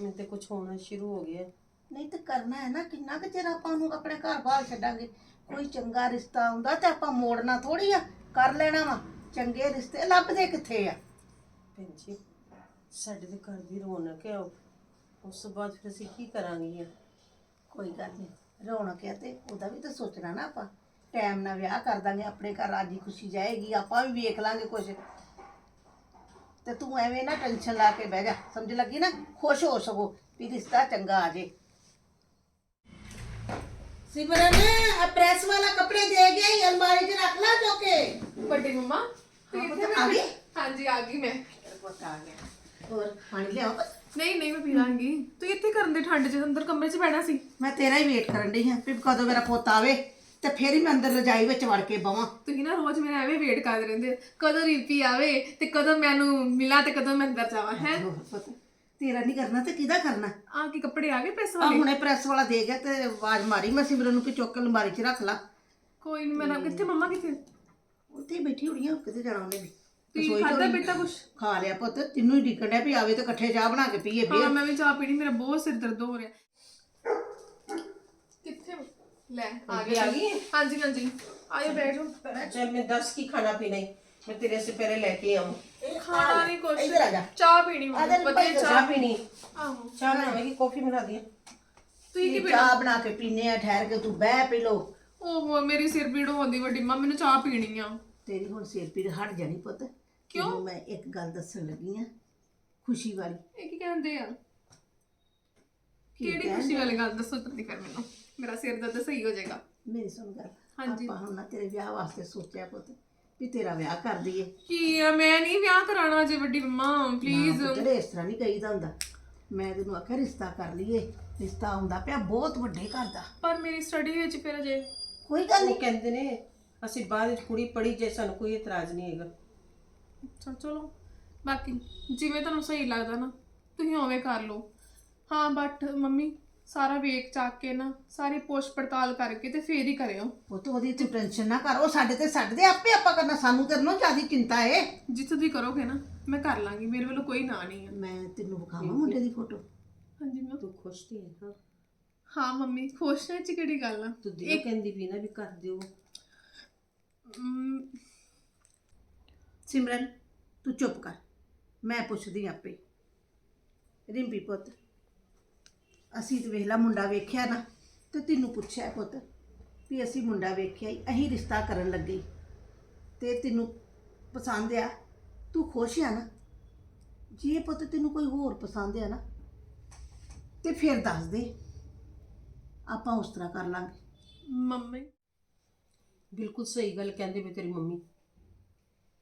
ਮੈਨੂੰ ਤੇ ਕੁਝ ਹੋਣਾ ਸ਼ੁਰੂ ਹੋ ਗਿਆ। ਨਹੀਂ ਤੇ ਕਰਨਾ ਹੈ ਨਾ ਕਿੰਨਾ ਕੁ ਚਿਰ ਆਪਾਂ ਉਹਨੂੰ ਆਪਣੇ ਘਰ ਬਾਹਰ ਛੱਡਾਂਗੇ? ਕੋਈ ਚੰਗਾ ਰਿਸ਼ਤਾ ਆਉਂਦਾ ਤੇ ਆਪਾਂ ਮੋੜਨਾ ਥੋੜੀ ਆ ਕਰ ਲੈਣਾ ਵਾ। ਚੰਗੇ ਰਿਸ਼ਤੇ ਲੱਭਦੇ ਕਿੱਥੇ ਆ? ਭੈਣ ਜੀ ਸਾਡੇ ਦੇ ਘਰ ਦੀ ਰੌਣਕ ਹੈ ਉਹ। ਉਸ ਤੋਂ ਬਾਅਦ ਫਿਰ ਅਸੀਂ ਕੀ ਕਰਾਂਗੇ? ਕੋਈ ਗੱਲ ਨਹੀਂ। ਰੌਣਕ ਹੈ ਤੇ ਉਹਦਾ ਵੀ ਤਾਂ ਸੋਚਣਾ ਨਾ ਆਪਾਂ। ਟਾਈਮ ਨਾਲ ਵਿਆਹ ਕਰ ਦਾਂਗੇ ਆਪਣੇ ਘਰ ਰਾਜੀ ਖੁਸ਼ੀ ਜਾਏਗੀ ਆਪਾਂ ਵੀ ਵੇਖ ਲਾਂਗੇ ਕੁਝ ਤੇ ਤੂੰ ਐਵੇਂ ਨਾ ਟੈਨਸ਼ਨ ਲਾ ਕੇ ਬਹਿ ਜਾ। ਸਮਝ ਲੱਗੀ ਨਾ? ਖੁਸ਼ ਹੋ ਸਕੋ ਵੀ ਰਿਸ਼ਤਾ ਚੰਗਾ ਆ ਜੇ। ਸਿਮਰਨ ਆ ਪ੍ਰੈਸ ਵਾਲਾ ਕੱਪੜੇ ਦੇ ਗਿਆ ਹੀ ਅਲਮਾਰੀ 'ਚ ਰੱਖ ਲਾ ਚੋਕੇ ਵੱਡੀ ਮੰਮਾ ਹਾਂ, ਪੁੱਤ, ਆ ਗਈ? ਹਾਂਜੀ ਆ ਗਈ ਮੈਂ। ਆ ਗਿਆ। ਹੋਰ ਪਾਣੀ ਲਿਆਓ। ਬਸ। ਨਹੀਂ ਨਹੀਂ ਮੈਂ ਪੀ ਲਾਂਗੀ ਤੂੰ ਇੱਥੇ ਕਰਨ ਦੇ ਠੰਡ 'ਚ ਅੰਦਰ ਕਮਰੇ 'ਚ ਬੈਠਾ ਸੀ। ਮੈਂ ਤੇਰਾ ਹੀ ਵੇਟ ਕਰਨ ਡਈ ਹਾਂ ਵੀ ਕਦੋਂ ਮੇਰਾ ਪੁੱਤ ਆਵੇ ਤੇ ਫੇਰ ਹੀ ਮੈਂ ਅੰਦਰ ਰਜਾਈ ਵਿੱਚ ਵੜ ਕੇ ਬਵਾਂ। ਤੁਸੀਂ ਨਾ ਰੋਜ਼ ਮੇਰਾ ਐਵੇਂ ਵੇਟ ਕਰਦੇ ਰਹਿੰਦੇ। ਕਦੋਂ ਰੀਪੀ ਆਵੇ ਤੇ ਕਦੋਂ ਮੈਨੂੰ ਮਿਲਾਂ ਤੇ ਕਦੋਂ ਮੈਂ ਅੰਦਰ ਜਾਵਾਂ ਹੈ? ਤੇਰਾ ਨਹੀਂ ਕਰਨਾ ਤੇ ਕਿਹਦਾ ਕਰਨਾ? ਆ ਕੀ ਕੱਪੜੇ ਆ ਗਏ ਪ੍ਰੈਸ ਆ ਵਾਲੇ? ਹੁਣੇ ਪ੍ਰੈਸ ਵਾਲਾ ਦੇ ਗਿਆ ਤੇ ਆਵਾਜ਼ ਮਾਰੀ ਮੈਂ ਸਿਮਰਨ ਨੂੰ ਕਿ ਚੁੱਕ ਕੇ ਅਲਮਾਰੀ 'ਚ ਰੱਖ ਲਾ। ਕੋਈ ਨਹੀਂ ਮੈਂ ਕਿੱਥੇ ਮੰਮਾ ਕਿੱਥੇ? ਉੱਥੇ ਹੀ ਬੈਠੀ ਹੋਣੀ ਆ ਕਿਤੇ ਜਾਣਾ ਉਹਨੇ ਵੀ। ਤੁਸੀਂ ਖਾਦਾ ਹੋਣੀ। ਬੇਟਾ ਕੁਛ? ਖਾ ਲਿਆ ਪੁੱਤ ਤੈਨੂੰ ਹੀ ਡਿੱਕਣ ਡਿਆ ਵੀ ਆਵੇ ਤੇ ਇਕੱਠੇ ਚਾਹ ਬਣਾ ਕੇ ਪੀਏ ਹਾਂ ਫੇਰ। ਮੈਂ ਵੀ ਚਾਹ ਪੀਣੀ ਮੇਰਾ ਬਹੁਤ ਸਿਰ ਦਰਦ ਹੋ ਰਿਹਾ। ਕਿੱਥੇ ਲੈ ਆ ਗਈ ਆ ਗਈ ਹੈ? ਹਾਂਜੀ ਹਾਂਜੀ। ਆਇਓ ਬੈਠ ਮੈਂ ਦੱਸ ਕੀ ਖਾਣਾ ਪੀਣਾ ਹੈ ਮੈਂ ਤੇਰੇ ਸੇ ਪਹਿਲੇ ਲੈ ਕੇ ਆऊं ਖਾਣਾ ਨਹੀਂ ਕੁਛ। ਇੱਧਰ ਆ ਜਾ। ਚਾਹ ਪੀਣੀ ਵਧੀਆ ਚਾਹ ਚਾਹ ਪੀਣੀ। ਆਹੋ। ਕਾਫੀ ਬਣਾ ਦਿਆਂ ਤੁਸੀਂ ਕੀ ਚਾਹ ਬਣਾ ਕੇ ਪੀਨੇ ਆ ਠਹਿਰ ਕੇ ਤੂੰ ਬਹਿ ਪੀ ਲੋ ਓਹੋ ਮੇਰੀ ਸਿਰ ਪੀੜ ਹੁੰਦੀ ਵੱਡੀ ਮਾਂ ਮੈਨੂੰ ਚਾਹ ਪੀਣੀ ਆ। ਤੇਰੀ ਹੁਣ ਸਿਰ ਪੀੜ ਹਟ ਜਾਣੀ ਪੁੱਤ। ਕਿਉਂ? ਤੈਨੂੰ ਮੈਂ ਇੱਕ ਗੱਲ ਦੱਸਣ ਲੱਗੀ ਆ ਖੁਸ਼ੀ ਵਾਲੀ। ਇਹ ਕੀ ਕਹਿੰਦੇ ਆ? ਕੀ ਕਿਹੜੀ? ਖੁਸ਼ੀ ਵਾਲੀ ਗੱਲ ਦੱਸੋ ਜਲਦੀ ਕਰ ਮੈਨੂੰ। ਮੇਰਾ ਸਿਰ ਦਰਦ ਸਹੀ ਹੋ ਜਾਏਗਾ। ਮੇਰੀ ਸੁਣ ਗੱਲ। ਹਾਂਜੀ। ਆਪਾਂ ਹੁਣ ਨਾ ਤੇਰੇ ਵਿਆਹ ਵਾਸਤੇ ਸੋਚਿਆ ਪੁੱਤ ਵੀ ਤੇਰਾ ਵਿਆਹ ਕਰ ਦਈਏ। ਕੀ ਆ? ਮੈਂ ਨਹੀਂ ਵਿਆਹ ਕਰਾਉਣਾ ਜੇ ਵੱਡੀ ਮੰਮਾ ਪਲੀਜ਼ ਪੁੱਤ, ਇਸ ਤਰ੍ਹਾਂ ਨਹੀਂ ਕਹੀਦਾ ਹੁੰਦਾ। ਮੈਂ ਤੈਨੂੰ ਆਖਿਆ ਰਿਸ਼ਤਾ ਕਰ ਲਈਏ। ਰਿਸ਼ਤਾ ਆਉਂਦਾ ਪਿਆ ਬਹੁਤ ਵੱਡੇ ਘਰ ਦਾ। ਪਰ ਮੇਰੀ ਸਟੱਡੀ ਵਿੱਚ ਫਿਰ ਜੇ ਕੋਈ ਗੱਲ ਨਹੀਂ ਕਹਿੰਦੇ ਨੇ ਅਸੀਂ ਬਾਅਦ ਵਿੱਚ ਕੁੜੀ ਪੜੀ ਜੇ ਸਾਨੂੰ ਕੋਈ ਇਤਰਾਜ਼ ਨਹੀਂ ਹੈਗਾ। ਅੱਛਾ ਚਲੋ। ਬਾਕੀ ਜਿਵੇਂ ਤੁਹਾਨੂੰ ਸਹੀ ਲੱਗਦਾ ਨਾ ਤੁਸੀਂ ਉਵੇਂ ਕਰ ਲਓ। ਹਾਂ ਬਟ ਮੰਮੀ ਸਾਰਾ ਵੇਖ ਚਾਕ ਕੇ ਨਾ ਸਾਰੀ ਪੋਸ਼ ਪੜਤਾਲ ਕਰਕੇ ਤੇ ਫੇਰ ਹੀ ਕਰਿਓ। ਪੁੱਤ ਉਹਦੀ ਤੂੰ ਟੈਨਸ਼ਨ ਨਾ ਕਰ ਉਹ ਸਾਡੇ ਤੇ ਛੱਡ ਦੇ ਆਪੇ ਆਪਾਂ ਕਰਨਾ ਸਾਨੂੰ ਤੇਰੇ ਨਾਲੋਂ ਜ਼ਿਆਦਾ ਚਿੰਤਾ ਏ। ਜਿੱਥੇ ਤੁਸੀਂ ਕਰੋਗੇ ਨਾ ਮੈਂ ਕਰ ਲਾਂਗੀ ਮੇਰੇ ਵੱਲੋਂ ਕੋਈ ਨਾ ਨਹੀਂ ਹੈ ਮੈਂ ਤੈਨੂੰ ਵਿਖਾਵਾਂ ਮੁੰਡੇ ਦੀ ਫੋਟੋ? ਹਾਂਜੀ ਮੈਂ ਤੂੰ ਖੁਸ਼ ਤੇ ਹੈ ਹਾਂ। ਹਾਂ ਮੰਮੀ ਖੁਸ਼ ਹੈ ਚ ਕਿਹੜੀ ਗੱਲ ਆ? ਤੂੰ ਦਿਲੋਂ ਕਹਿੰਦੀ ਵੀ ਨਾ ਵੀ ਕਰ ਦਿਓ। ਅਮ, ਸਿਮਰਨ, ਤੂੰ ਚੁੱਪ ਕਰ। ਮੈਂ ਪੁੱਛਦੀ ਆਪੇ। ਰਿੰਪੀ ਪੁੱਤ, ਅਸੀਂ ਤੇ ਵੇਖਲਾ ਮੁੰਡਾ ਵੇਖਿਆ ਨਾ, ਤੇ ਤੈਨੂੰ ਪੁੱਛਿਆ ਪੁੱਤ ਵੀ ਅਸੀਂ ਮੁੰਡਾ ਵੇਖਿਆ ਹੀ ਅਸੀਂ ਰਿਸ਼ਤਾ ਕਰਨ ਲੱਗੇ ਈ। ਤੇ ਤੈਨੂੰ ਪਸੰਦ ਆ? ਤੂੰ ਖੁਸ਼ ਆ ਨਾ? ਜੇ ਪੁੱਤ ਤੈਨੂੰ ਕੋਈ ਹੋਰ ਪਸੰਦ ਆ ਨਾ, ਤੇ ਫਿਰ ਦੱਸ ਦੇ। ਆਪਾਂ ਉਸ ਤਰ੍ਹਾਂ ਕਰ ਲਾਂਗੇ। ਮੰਮੀ, ਬਿਲਕੁਲ ਸਹੀ ਗੱਲ ਕਹਿੰਦੇ ਵੀ ਤੇਰੀ ਮੰਮੀ।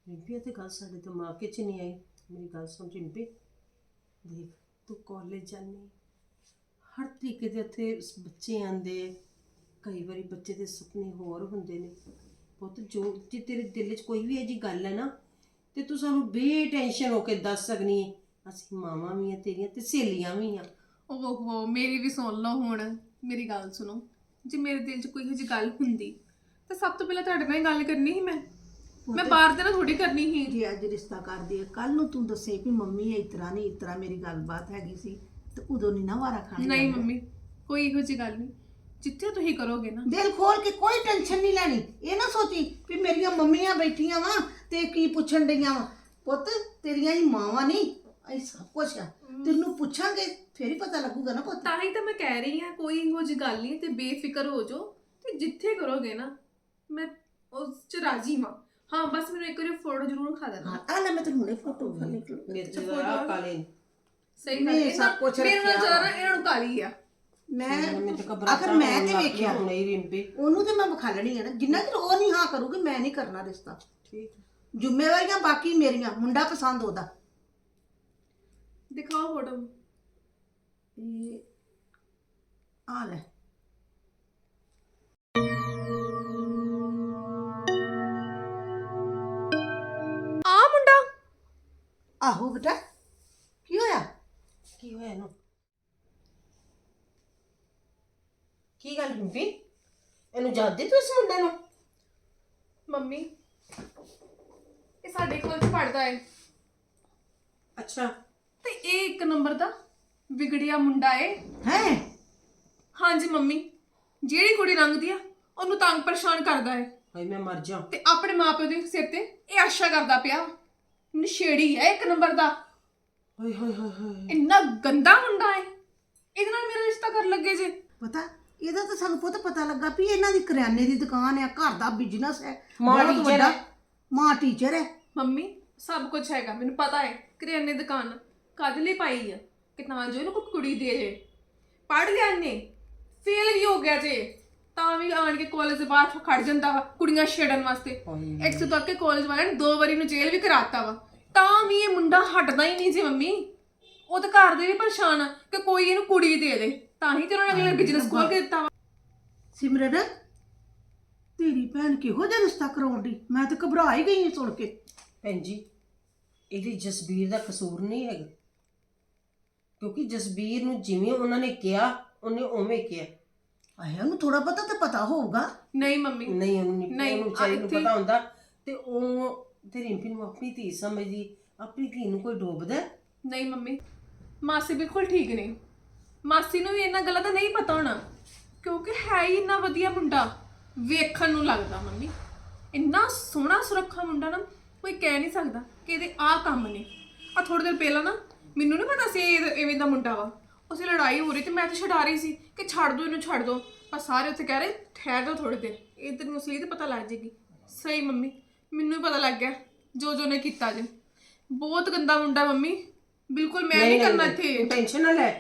ਰਿੰਪੀ, ਇਹ ਤੇ ਗੱਲ ਸਾਡੇ ਦਿਮਾਗ 'ਚ ਨਹੀਂ ਆਈ। ਮੇਰੀ ਗੱਲ ਸੁਣ ਰਿੰਪੀ। ਦੇਖ, ਤੂੰ ਕਾਲਜ ਜਾਂਦੀ, ਹਰ ਤਰੀਕੇ ਦੇ ਉੱਥੇ ਸ- ਬੱਚੇ ਆਂਦੇ ਕਈ ਵਾਰੀ ਬੱਚੇ ਦੇ ਸੁਪਨੇ ਹੋਰ ਹੁੰਦੇ ਨੇ। ਪੁੱਤ, ਜੋ ਜੇ ਤੇਰੇ ਦਿਲ 'ਚ ਕੋਈ ਵੀ ਇਹ ਜੀ ਗੱਲ ਹੈ ਨਾ, ਤੇ ਤੂੰ ਸਾਨੂੰ ਬੇ ਟੈਨਸ਼ਨ ਹੋ ਕੇ ਦੱਸ ਸਕਨੀ ਹੈ ਅਸੀਂ ਮਾਵਾਂ ਵੀ ਆ ਤੇਰੀਆਂ ਤੇ ਸਹੇਲੀਆਂ ਵੀ ਆ। ਓਹੋ, ਮੇਰੀ ਵੀ ਸੁਣ ਲਓ ਹੁਣ। ਮੇਰੀ ਗੱਲ ਸੁਣੋ। ਜੇ ਮੇਰੇ ਦਿਲ 'ਚ ਕੋਈ ਇਹੋ ਜਿਹੀ ਗੱਲ ਹੁੰਦੀ, ਤਾਂ ਸਭ ਤੋਂ ਪਹਿਲਾਂ ਤੁਹਾਡੇ ਨਾਲ ਹੀ ਗੱਲ ਕਰਨੀ ਸੀ ਮੈਂ। ਮੈਂ ਬਾਹਰ ਦੇ ਨਾਲ ਥੋੜੀ ਕਰਨੀ ਸੀ। ਜੇ ਅੱਜ ਰਿਸ਼ਤਾ ਕਰਦੀ ਹੈ ਕੱਲ ਨੂੰ ਤੂੰ ਦੱਸੇ ਵੀ ਮੰਮੀ ਇਸ ਤਰ੍ਹਾਂ ਨਹੀਂ ਇਸ ਤਰ੍ਹਾਂ ਮੇਰੀ ਗੱਲਬਾਤ ਹੈਗੀ ਸੀ ਤੇ ਉਦੋਂ ਨਹੀਂ ਨਾ ਵਾਰਾ ਖਾਣੀ ਨਹੀਂ ਮੰਮੀ ਕੋਈ ਇਹੋ ਜਿਹੀ ਗੱਲ ਨਹੀਂ। ਜਿੱਥੇ ਤੁਸੀਂ ਕਰੋਗੇ ਨਾ। ਦਿਲ ਖੋਲ ਕੇ ਕੋਈ ਟੈਨਸ਼ਨ ਨਹੀਂ ਲੈਣੀ। ਇਹ ਨਾ ਸੋਚੀ ਵੀ ਮੇਰੀਆਂ ਮੰਮੀਆਂ ਬੈਠੀਆਂ ਵਾ ਤੇ ਕੀ ਪੁੱਛਣ ਡਈਆਂ ਵਾ। ਪੁੱਤ ਤੇਰੀਆਂ ਹੀ ਮਾਵਾਂ ਨਹੀਂ ਇਹ ਸਭ ਕੁਝ ਆ। ਤੈਨੂੰ ਪੁੱਛਾਂਗੇ ਫੇਰ ਹੀ ਪਤਾ ਲੱਗੂਗਾ ਨਾ ਪੁੱਤ। ਤਾਂ ਹੀ ਤਾਂ ਮੈਂ ਕਹਿ ਰਹੀ ਹਾਂ ਕੋਈ ਇਹੋ ਜਿਹੀ ਗੱਲ ਨਹੀਂ ਤੇ ਬੇਫਿਕਰ ਹੋ ਜਾਓ ਤੇ ਜਿੱਥੇ ਕਰੋਗੇ ਨਾ ਮੈਂ ਉਸ ਚ ਰਾਜੀ ਹਾਂ ਹਾਂ ਬਸ ਮੈਨੂੰ ਇੱਕ ਵਾਰੀ ਫੋਟੋ ਜ਼ਰੂਰ ਖਾ ਦੇਣਾ। ਹਾਂ ਆ ਲੈ ਮੈਂ ਤੈਨੂੰ ਹੁਣੇ ਫੋਟੋ ਵਿਖਾ ਨਿਕਲ। ਮੇਰੇ ਆ ਕਾਲੇ। ਸਹੀ ਗੱਲ ਨਹੀਂ, ਸਭ ਕੁਛ ਮੇਰੇ ਨਾਲ ਰੱਖਿਆ ਨਾ ਇਹਨਾਂ ਨੂੰ ਕਾਲੀ ਆ। ਮੈਂ ਆਖਰ ਮੈਂ ਤੇ ਵੇਖਿਆ। ਹੁਣੇ ਹੀ ਰਿੰਪੀ। ਉਹਨੂੰ ਤੇ ਮੈਂ ਵਿਖਾਲਣੀ ਹੈ ਨਾ। ਜਿੰਨਾ ਚਿਰ ਉਹ ਨਹੀਂ ਹਾਂ ਕਰੂਗੀ ਮੈਂ ਨਹੀਂ ਕਰਨਾ ਰਿਸ਼ਤਾ। ਠੀਕ ਜ਼ਿੰਮੇਵਾਰੀਆਂ ਬਾਕੀ ਮੇਰੀਆਂ ਮੁੰਡਾ ਪਸੰਦ ਉਹਦਾ। ਦਿਖਾਓ ਫੋਟੋ ਇਹ ਆ ਲੈ। ਆਹੋ ਬੇਟਾ ਕੀ ਹੋਇਆ? ਕੀ ਹੋਇਆ ਇਹਨੂੰ? ਕੀ ਗੱਲ ਰਿੰਪੀ ਇਹਨੂੰ ਜਾਣਦੀ ਤੂੰ ਇਸ ਮੁੰਡੇ ਨੂੰ? ਮੰਮੀ ਇਹ ਸਾਡੇ ਕੋਲ ਚ ਪੜਦਾ ਏ ਅੱਛਾ। ਤੇ ਇਹ ਇੱਕ ਨੰਬਰ ਦਾ ਵਿਗੜਿਆ ਮੁੰਡਾ ਏ। ਹੈ? ਹਾਂਜੀ ਮੰਮੀ ਜਿਹੜੀ ਕੁੜੀ ਰੰਗਦੀ ਆ ਉਹਨੂੰ ਤੰਗ ਪਰੇਸ਼ਾਨ ਕਰਦਾ ਏ। ਭਾਈ ਮੈਂ ਮਰ ਜਾ। ਤੇ ਆਪਣੇ ਮਾਪੇ ਦੇ ਸਿਰ ਤੇ ਇਹ ਆਸ਼ਾ ਕਰਦਾ ਪਿਆ। ਨਸ਼ੇੜੀ ਹੈ ਇੱਕ ਨੰਬਰ ਦਾ। ਹਾਏ ਹਾਏ ਹਾਏ ਹਾਏ। ਇੰਨਾ ਗੰਦਾ ਮੁੰਡਾ ਏ ਇਹਦੇ ਨਾਲ ਮੇਰਾ ਰਿਸ਼ਤਾ ਕਰ ਲੱਗੇ ਜੇ। ਪਤਾ ਇਹਦਾ ਤਾਂ ਸਾਨੂੰ ਪੁੱਤ ਪਤਾ ਲੱਗਾ ਵੀ ਇਹਨਾਂ ਦੀ ਕਰਿਆਨੇ ਦੀ ਦੁਕਾਨ ਹੈ ਘਰ ਦਾ ਬਿਜ਼ਨਸ ਹੈ। ਮਾਂ ਬਹੁਤ teacher ਵੱਡਾ। ਹੈ। ਮਾਂ ਟੀਚਰ ਹੈ। ਮੰਮੀ ਸਭ ਕੁਝ ਹੈਗਾ ਮੈਨੂੰ ਪਤਾ ਹੈ। ਕਰਿਆਨੇ ਦੀ ਦੁਕਾਨ ਕਦ ਲਈ ਪਾਈ ਆ। ਕਿ ਤਾਂ ਜੋ ਇਹਨੂੰ ਕੋਈ ਕੁੜੀ ਦੇ ਜੇ। ਪੜ ਲਿਆ ਇਹਨੇ। ਫੇਲ ਵੀ ਹੋ ਗਿਆ ਜੇ। ਤਾਂ ਵੀ ਆਣ ਕੇ ਕਾਲਜ ਦੇ ਬਾਹਰ ਖੜ ਜਾਂਦਾ ਵਾ ਕੁੜੀਆਂ ਛੇੜਨ ਵਾਸਤੇ। ਇੱਕ ਤੋਂ ਤੱਕ ਕੇ ਕਾਲਜ ਵਾਲਿਆਂ ਨੇ ਦੋ ਵਾਰੀ ਨੂੰ ਜੇਲ੍ਹ ਵੀ ਕਰਾਤਾ ਵਾ। ਤਾਂ ਵੀ ਇਹ ਮੁੰਡਾ ਹਟਦਾ ਹੀ ਨਹੀਂ ਜੀ ਮੰਮੀ। ਉਹ ਤਾਂ ਘਰ ਦੇ ਵੀ ਪਰੇਸ਼ਾਨ ਆ ਕਿ ਕੋਈ ਇਹਨੂੰ ਕੁੜੀ ਦੇ ਦੇ। ਤਾਂ ਹੀ ਤੇ ਉਹਨਾਂ ਨੇ ਅਗਲੇ ਬਿਜ਼ਨਸ ਖੋਲ ਕੇ ਦਿੱਤਾ ਵਾ। ਸਿਮਰਨ ਤੇਰੀ ਭੈਣ ਕਿਹੋ ਜਿਹਾ ਰਿਸ਼ਤਾ ਕਰਾਉਣ ਦੀ ਮੈਂ ਤਾਂ ਘਬਰਾ ਹੀ ਗਈ ਹਾਂ ਸੁਣ ਕੇ। ਭੈਣ ਜੀ ਇਹਦੀ ਜਸਬੀਰ ਦਾ ਕਸੂਰ ਨਹੀਂ ਹੈਗਾ। ਕਿਉਂਕਿ ਜਸਬੀਰ ਨੂੰ ਜਿਵੇਂ ਉਹਨਾਂ ਨੇ ਕਿਹਾ ਉਹਨੇ ਉਵੇਂ ਕਿਹਾ। ਆਇਆ ਉਹਨੂੰ ਥੋੜਾ ਪਤਾ ਤਾਂ ਪਤਾ ਹੋਊਗਾ। ਨਹੀਂ ਮੰਮੀ। ਨਹੀਂ ਉਹਨੂੰ ਨਹੀਂ ਨਹੀਂ, ਉਹਨੂੰ ਚਾਹੀ ਨੂੰ ਇੱਥੇ- ਪਤਾ ਹੁੰਦਾ ਤੇ ਉਹ ਤੇ ਰਿੰਪੀ ਨੂੰ ਆਪਣੀ ਧੀ ਸਮਝਦੀ ਆਪਣੀ ਧੀ ਨੂੰ ਕੋਈ ਡੋਬਦਾ ਹੈ? ਨਹੀਂ ਮੰਮੀ ਮਾਸੀ ਬਿਲਕੁਲ ਠੀਕ ਨਹੀਂ ਮਾਸੀ ਨੂੰ ਵੀ ਇਹਨਾਂ ਗੱਲਾਂ ਦਾ ਨਹੀਂ ਪਤਾ ਹੋਣਾ ਕਿਉਂਕਿ ਹੈ ਹੀ ਇੰਨਾ ਵਧੀਆ ਮੁੰਡਾ। ਵੇਖਣ ਨੂੰ ਲੱਗਦਾ ਮੰਮੀ। ਇੰਨਾ ਸੋਹਣਾ ਸੁਰੱਖਾ ਮੁੰਡਾ ਨਾ ਕੋਈ ਕਹਿ ਨਹੀਂ ਸਕਦਾ ਕਿ ਇਹਦੇ ਆਹ ਕੰਮ ਨੇ। ਆ ਥੋੜੀ ਦੇਰ ਪਹਿਲਾਂ ਨਾ ਮੈਨੂੰ ਨਹੀਂ ਪਤਾ ਸੀ ਇਹ ਐਵੇਂ ਦਾ ਮੁੰਡਾ ਵਾ। ਉਸੇ ਲੜਾਈ ਹੋ ਰਹੀ ਤੇ ਮੈਂ ਤਾਂ ਛਡਾ ਰਹੀ ਸੀ ਕਿ ਛੱਡ ਦੋ ਇਹਨੂੰ ਛੱਡ ਦੋ। ਪਰ ਸਾਰੇ ਉੱਥੇ ਕਹਿ ਰਹੇ ਠਹਿਰ ਜਾਓ ਥੋੜੀ ਦੇਰ ਇਹ ਤੈਨੂੰ ਅਸਲੀ ਤੇ ਪਤਾ ਲੱਗ ਜੇਗੀ ਸਹੀ ਮੰਮੀ ਮੈਨੂੰ ਪਤਾ ਲੱਗ ਗਿਆ ਜੋ ਜੋ ਨੇ ਕੀਤਾ ਜੇ ਬਹੁਤ ਗੰਦਾ ਮੁੰਡਾ ਮੰਮੀ ਬਿਲਕੁਲ ਮੈਂ ਨਹੀਂ ਕਰਨਾ ਇੱਥੇ। ਟੈਨਸ਼ਨ ਨਾ ਲੈ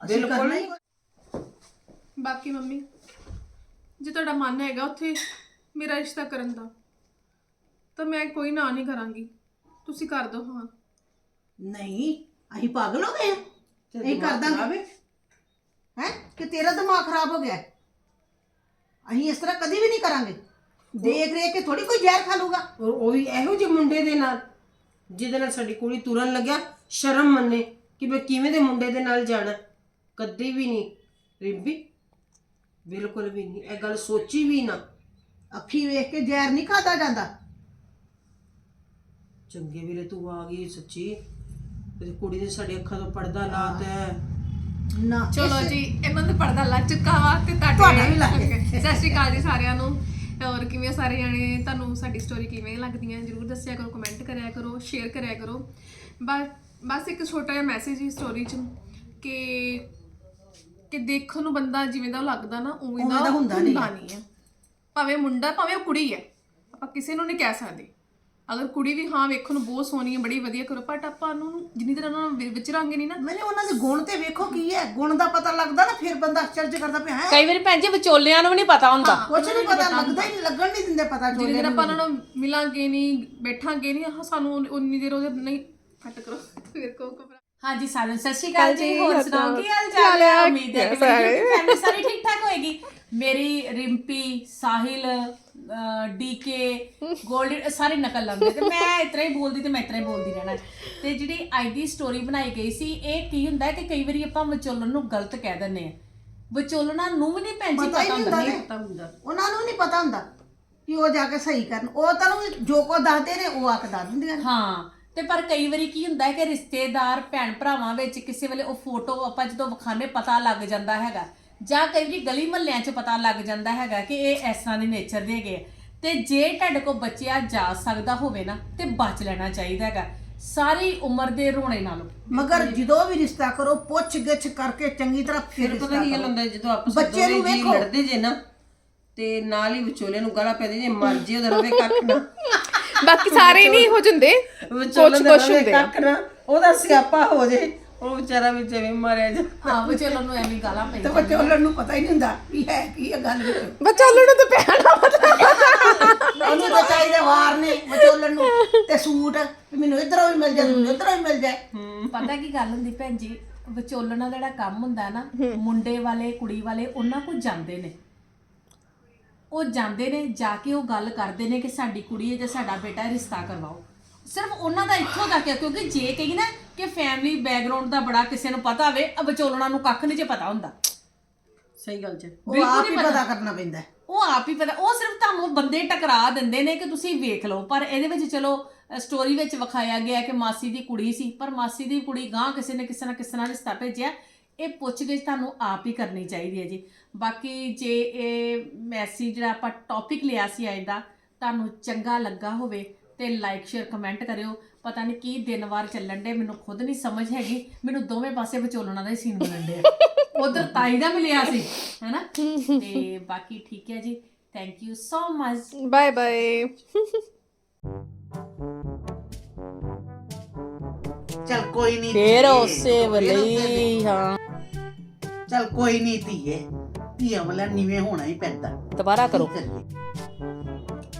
ਅਸੀਂ ਬਿਲਕੁਲ ਕਰਨਾ ਹੀ ਬਾਕੀ ਮੰਮੀ ਜੇ ਤੁਹਾਡਾ ਮਨ ਹੈਗਾ ਉੱਥੇ ਮੇਰਾ ਰਿਸ਼ਤਾ ਕਰਨ ਦਾ ਤਾਂ ਮੈਂ ਕੋਈ ਨਾ ਨਹੀਂ ਕਰਾਂਗੀ। ਤੁਸੀਂ ਕਰ ਦਿਓ ਹਾਂ। ਨਹੀਂ ਅਸੀਂ ਪਾਗਲ ਹੋ ਗਏ ਹਾਂ ਇਹ ਕਰ ਦਾਂਗੇ। ਹੈ। ਕਿ ਤੇਰਾ ਦਿਮਾਗ ਖਰਾਬ ਹੋ ਗਿਆ? ਹੈ? ਅਸੀਂ ਇਸ ਤਰ੍ਹਾਂ ਕਦੀ ਵੀ ਨਹੀਂ ਕਰਾਂਗੇ। ਦੇਖ ਰੇਖ ਕੇ ਥੋੜੀ ਕੋਈ ਜ਼ਹਿਰ ਖਾ ਲੂਗਾ। ਔਰ ਉਹ ਵੀ ਇਹੋ ਜਿਹੇ ਮੁੰਡੇ ਦੇ ਨਾਲ ਜਿਹਦੇ ਨਾਲ ਸਾਡੀ ਕੁੜੀ ਤੁਰਨ ਲੱਗਿਆ ਸ਼ਰਮ ਮੰਨੇ ਕਿ ਮੈਂ ਕਿਵੇਂ ਦੇ ਮੁੰਡੇ ਦੇ ਨਾਲ ਜਾਣਾ। ਕਦੇ ਵੀ ਨਹੀਂ। ਰਿੰਪੀ ਬਿਲਕੁਲ ਵੀ ਨਹੀਂ। ਇਹ ਗੱਲ ਸੋਚੀ ਵੀ ਨਾ। ਅੱਖੀ ਵੇਖ ਕੇ ਜ਼ਹਿਰ ਨਹੀਂ ਖਾਦਾ ਜਾਂਦਾ। ਚੰਗੇ ਵੇਲੇ ਤੂੰ ਆ ਗਈ ਸੱਚੀ। ਤੇ ਕੁੜੀ ਨੇ ਸਾਡੀ ਅੱਖਾਂ ਤੋਂ ਪਰਦਾ ਲਾਤਾ ਹੈ। ਨਾ ਚਲੋ ਜੀ ਇਹਨਾਂ ਦਾ ਪਰਦਾ ਲੱਗ ਚੁੱਕਾ ਵਾ ਤੇ ਤੁਹਾਡੇ ਤੁਹਾਡਾ ਵੀ ਲੱਗ ਗਿਆ। ਸਤਿ ਸ਼੍ਰੀ ਅਕਾਲ ਜੀ ਸਾਰਿਆਂ ਨੂੰ। ਔਰ ਕਿਵੇਂ ਸਾਰੇ ਜਾਣੇ? ਤੁਹਾਨੂੰ ਸਾਡੀ ਸਟੋਰੀ ਕਿਵੇਂ ਲੱਗਦੀਆਂ? ਜਰੂਰ ਦੱਸਿਆ ਕਰੋ ਕਮੈਂਟ ਕਰਿਆ ਕਰੋ ਸ਼ੇਅਰ ਕਰਿਆ ਕਰੋ। ਬਸ ਬਸ ਇੱਕ ਛੋਟਾ ਜਿਹਾ ਮੈਸੇਜ ਹੀ ਸਟੋਰੀ 'ਚ ਕਿ ਕਿ ਦੇਖਣ ਨੂੰ ਬੰਦਾ ਜਿਵੇਂ ਦਾ ਉਹ ਲੱਗਦਾ ਨਾ ਉਵੇਂ ਦਾ ਦਾ ਹੁੰਦਾ ਨਹੀਂ। ਹੈ। ਨਹੀਂ ਹੈ। ਭਾਵੇਂ ਮੁੰਡਾ ਭਾਵੇਂ ਉਹ ਕੁੜੀ ਹੈ। ਆਪਾਂ ਕਿਸੇ ਨੂੰ ਨਹੀਂ ਕਹਿ ਸਕਦੇ। ਅਗਰ ਕੁੜੀ ਵੀ ਹਾਂ ਵੇਖਣ ਨੂੰ ਬਹੁਤ ਸੋਹਣੀ ਹੈ ਬੜੀ ਵਧੀਆ ਕਰੋ ਬਟ ਆਪਾਂ ਨੂੰ ਜਿੰਨੀ ਤਰ੍ਹਾਂ ਉਹਨਾਂ ਨੂੰ ਵਿਚਰਾਂਗੇ ਨਹੀਂ ਨਾ। ਮੈਨੂੰ ਉਹਨਾਂ ਦੇ ਗੁਣ ਤੇ ਵੇਖੋ ਕੀ ਹੈ ਗੁਣ ਦਾ ਪਤਾ ਲੱਗਦਾ ਨਾ ਫਿਰ ਬੰਦਾ ਅਚਰਜ ਕਰਦਾ ਪਿਆ ਹੈ? ਕਈ ਵਾਰੀ ਭੈਣ ਜੀ ਵਿਚੋਲਿਆਂ ਨੂੰ ਵੀ ਨਹੀਂ ਪਤਾ ਹੁੰਦਾ। ਕੁਝ ਨਹੀਂ ਪਤਾ ਲੱਗਦਾ ਹੀ ਨਹੀਂ ਲੱਗਣ ਨਹੀਂ ਦਿੰਦੇ ਪਤਾ ਜਿੰਨੀ ਚੋਲੇ ਦੇਰ ਆਪਾਂ ਉਹਨਾਂ ਨੂੰ ਮਿਲਾਂਗੇ ਨਹੀਂ ਬੈਠਾਂਗੇ ਨਹੀਂ ਆਹ ਸਾਨੂੰ ਉਨ- ਦੇਰ ਉਹਦੇ ਨਹੀਂ ਕੱਟ ਕਰੋ ਫਿਰ ਕੋ ਘਬਰਾ ਹਾਂਜੀ ਸਾਰਿਆਂ ਨੂੰ ਸਤਿ ਸ਼੍ਰੀ ਅਕਾਲ ਜੀ ਹੋਰ ਸੁਣਾਓ ਕੀ ਹਾਲ ਚਾਲ ਹੈ? ਉਮੀਦ ਹੈ ਕਿ ਫੈਮਿਲੀ ਸਾਰੀ। ਠੀਕ ਠਾਕ ਹੋਏਗੀ। ਮੇਰੀ ਰਿੰਪੀ ਸਾਹਿਲ ਡੀਕੇ ਗੋਲਡਨ ਸਾਰੀ ਨਕਲ ਲੰਦੇ ਤੇ ਮੈਂ ਇਤਰਾ ਹੀ ਬੋਲਦੀ ਤੇ ਮੈਂ ਇਤਰਾ ਹੀ ਬੋਲਦੀ ਰਹਿਣਾ ਤੇ ਜਿਹੜੀ ਅੱਜ ਦੀ ਸਟੋਰੀ ਬਣਾਈ ਗਈ ਸੀ ਇਹ ਕੀ ਹੁੰਦਾ ਹੈ ਕਿ ਕਈ ਵਾਰੀ ਆਪਾਂ ਵਿਚੋਲਣ ਨੂੰ ਗਲਤ ਕਹਿ ਦਿੰਦੇ ਆ ਵਿਚੋਲਣਾ ਨੂੰ ਵੀ ਨਹੀਂ ਜੀ ਪਤਾ ਹੁੰਦਾ ਨਹੀਂ ਪਤਾ ਹੁੰਦਾ ਉਹਨਾਂ ਨੂੰ ਨਹੀਂ ਪਤਾ ਹੁੰਦਾ ਕਿ ਉਹ ਜਾ ਕੇ ਸਹੀ ਕਰਨ। ਉਹ ਤੁਹਾਨੂੰ ਜੋ ਕੋ ਦੱਸਦੇ ਨੇ ਉਹ ਆ ਕੇ ਦੱਸ ਦਿੰਦੀਆਂ ਨੇ ਹਾਂ ਤੇ ਪਰ ਕਈ ਵਾਰੀ ਕੀ ਹੁੰਦਾ ਹੈ ਕਿ ਰਿਸ਼ਤੇਦਾਰ ਭੈਣ ਭਰਾਵਾਂ ਵਿੱਚ ਕਿਸੇ ਵੇਲੇ ਉਹ ਫੋਟੋ ਆਪਾਂ ਜਦੋਂ ਵਿਖਾਣੇ ਪਤਾ ਲੱਗ ਜਾਂਦਾ ਹੈਗਾ। ਜਾਂ ਕਈ ਵਾਰੀ ਗਲੀ ਮਹੱਲਿਆਂ 'ਚ ਪਤਾ ਲੱਗ ਜਾਂਦਾ ਹੈਗਾ ਕਿ ਇਹ ਇਸ ਤਰ੍ਹਾਂ ਦੇ ਨੇਚਰ ਦੇ ਹੈਗੇ ਆ। ਤੇ ਜੇ ਤੁਹਾਡੇ ਕੋਲ ਬੱਚਿਆ ਜਾ ਸਕਦਾ ਹੋਵੇ ਨਾ ਤੇ ਬਚ ਲੈਣਾ ਚਾਹੀਦਾ ਹੈਗਾ। ਸਾਰੀ ਉਮਰ ਦੇ ਰੋਣੇ ਨਾਲੋਂ ਮਗਰ ਜਦੋਂ ਵੀ ਰਿਸ਼ਤਾ ਕਰੋ ਪੁੱਛ ਗਿੱਛ ਕਰਕੇ ਚੰਗੀ ਤਰ੍ਹਾਂ ਫਿਰ ਫਿਰ ਪਤਾ ਰਿਸ਼ਤਾ ਕੀ ਗੱਲ ਕਰੋ। ਹੁੰਦਾ ਜਦੋਂ ਆਪਸ ਬੱਚੇ ਵਿੱਚ ਨੂੰ ਦੋਵੇਂ ਜੀ ਵੇਖੋ। ਲੜਦੇ ਜੇ ਨਾ ਤੇ ਨਾਲ ਹੀ ਵਿਚੋਲੇ ਨੂੰ ਗਾਲਾਂ ਪੈਂਦੀ ਜੇ ਮਰ ਜੇ ਉਹਦਾ ਰਵੇ ਕੱਖ ਨਾ। ਬਾਕੀ ਸਾਰੇ ਨਹੀਂ ਹੋ ਜਾਂਦੇ। ਵਿਚੋਲੇ ਦਾ ਰਵੇ ਕੱਖ ਨਾ ਉਹਦਾ ਸਿਆਪਾ ਹੋ ਜੇ। ਉਹ ਵਿਚਾਰਾ ਵਿੱਚ ਐਵੇਂ ਮਾਰਿਆ ਜਾ ਹਾਂ ਵਿਚੋਲਨ ਨੂੰ ਐਵੇਂ ਗਾਲਾਂ ਤੇ ਪੈਂਦੀਆਂ ਬੱਚੋਲਣ ਨੂੰ ਪਤਾ ਹੀ ਨਹੀਂ ਹੁੰਦਾ ਵੀ ਹੈ ਕੀ ਹੈ ਗੱਲ ਵਿੱਚ। ਬੱਚਾ ਨੂੰ ਤਾਂ ਪੈਣਾ ਉਹਨੂੰ ਤਾਂ ਚਾਹੀਦੇ ਵਾਰ ਨੇ ਵਿਚੋਲਣ ਨੂੰ। ਤੇ ਸੂਟ ਵੀ ਮੈਨੂੰ ਇਧਰੋਂ ਵੀ ਮਿਲ ਜਾਏ ਮੈਨੂੰ ਇਧਰੋਂ ਵੀ ਮਿਲ ਜਾਏ। ਪਤਾ ਕੀ ਗੱਲ ਹੁੰਦੀ ਭੈਣ ਜੀ ਵਿਚੋਲਣਾ ਦਾ ਜਿਹੜਾ ਕੰਮ ਹੁੰਦਾ ਨਾ ਮੁੰਡੇ ਵਾਲੇ ਕੁੜੀ ਵਾਲੇ ਉਹਨਾਂ ਕੋਲ ਜਾਂਦੇ ਨੇ। ਉਹ ਜਾਂਦੇ ਨੇ ਜਾ ਕੇ ਉਹ ਗੱਲ ਕਰਦੇ ਨੇ ਕਿ ਸਾਡੀ ਕੁੜੀ ਹੈ ਜਾਂ ਸਾਡਾ ਬੇਟਾ ਹੈ, ਰਿਸ਼ਤਾ ਕਰਵਾਓ। ਸਿਰਫ ਉਹਨਾਂ ਦਾ ਇੱਥੋਂ ਤੱਕ ਹੈ ਕਿਉਂਕਿ ਜੇ ਕਹੀ ਨਾ ਕਿ ਫੈਮਿਲੀ ਬੈਕਗ੍ਰਾਉਂਡ ਦਾ ਬੜਾ ਕਿਸੇ ਨੂੰ ਪਤਾ ਹੋਵੇ ਆ ਵਿਚੋਲਣਾ ਨੂੰ ਕੱਖ ਨਹੀਂ ਜੇ ਪਤਾ ਹੁੰਦਾ। ਸਹੀ ਗੱਲ ਚ ਉਹ ਬਿਲਕੁਲ ਆਪ ਨਹੀਂ ਹੀ ਪਤਾ। ਪਤਾ ਕਰਨਾ ਪੈਂਦਾ ਹੈ। ਉਹ ਆਪ ਹੀ ਪਤਾ। ਉਹ ਸਿਰਫ ਤੁਹਾਨੂੰ ਬੰਦੇ ਟਕਰਾ ਦਿੰਦੇ ਨੇ ਕਿ ਤੁਸੀਂ ਵੇਖ ਲਓ। ਪਰ ਇਹਦੇ ਵਿੱਚ ਚਲੋ ਸਟੋਰੀ ਵਿੱਚ ਵਿਖਾਇਆ ਗਿਆ ਕਿ ਮਾਸੀ ਦੀ ਕੁੜੀ ਸੀ ਪਰ ਮਾਸੀ ਦੀ ਕੁੜੀ ਗਾਂ ਕਿਸੇ ਨੇ ਕਿਸੇ ਨਾ ਕਿਸੇ ਨਾਲ ਰਿਸ਼ਤਾ ਭੇਜਿਆ। ਇਹ ਪੁੱਛਗਿੱਛ ਤੁਹਾਨੂੰ ਆਪ ਹੀ ਕਰਨੀ ਚਾਹੀਦੀ ਹੈ ਜੀ। ਬਾਕੀ ਜੇ ਇਹ ਮੈਸੇਜ ਜਿਹੜਾ ਆਪਾਂ ਟੌਪਿਕ ਲਿਆ ਸੀ ਅੱਜ ਦਾ ਤੁਹਾਨੂੰ ਚੰਗਾ ਲੱਗਾ ਹੋਵੇ ਤੇ ਲਾਈਕ ਸ਼ੇਅਰ ਕਮੈਂਟ ਕਰਿਓ। ਪਤਾ ਨਹੀਂ ਕੀ ਦਿਨ ਵਾਰ ਚੱਲਣ ਦੇ ਮੈਨੂੰ ਖੁਦ ਨਹੀਂ ਸਮਝ ਹੈਗੀ। ਮੈਨੂੰ ਦੋਵੇਂ ਪਾਸੇ ਵਿਚੋਲਣਾ ਦਾ ਹੀ ਸੀਨ ਮਿਲਣ ਡਿਆ। ਉਧਰ ਤਾਈ ਦਾ ਮਿਲਿਆ ਸੀ ਹੈਨਾ? ਤੇ ਬਾਕੀ ਠੀਕ ਹੈ ਜੀ। Thank you so much bye bye ਚੱਲ ਕੋਈ ਨਹੀਂ ਫੇਰ ਉਸੇ ਵੇਲੇ ਹੀ ਹਾਂ। ਚੱਲ ਕੋਈ ਨਹੀਂ ਧੀਏ। ਧੀਆਂ ਵਾਲਾ ਨੀਵੇਂ ਹੋਣਾ ਹੀ ਪੈਂਦਾ। ਦੁਬਾਰਾ ਕਰੋ?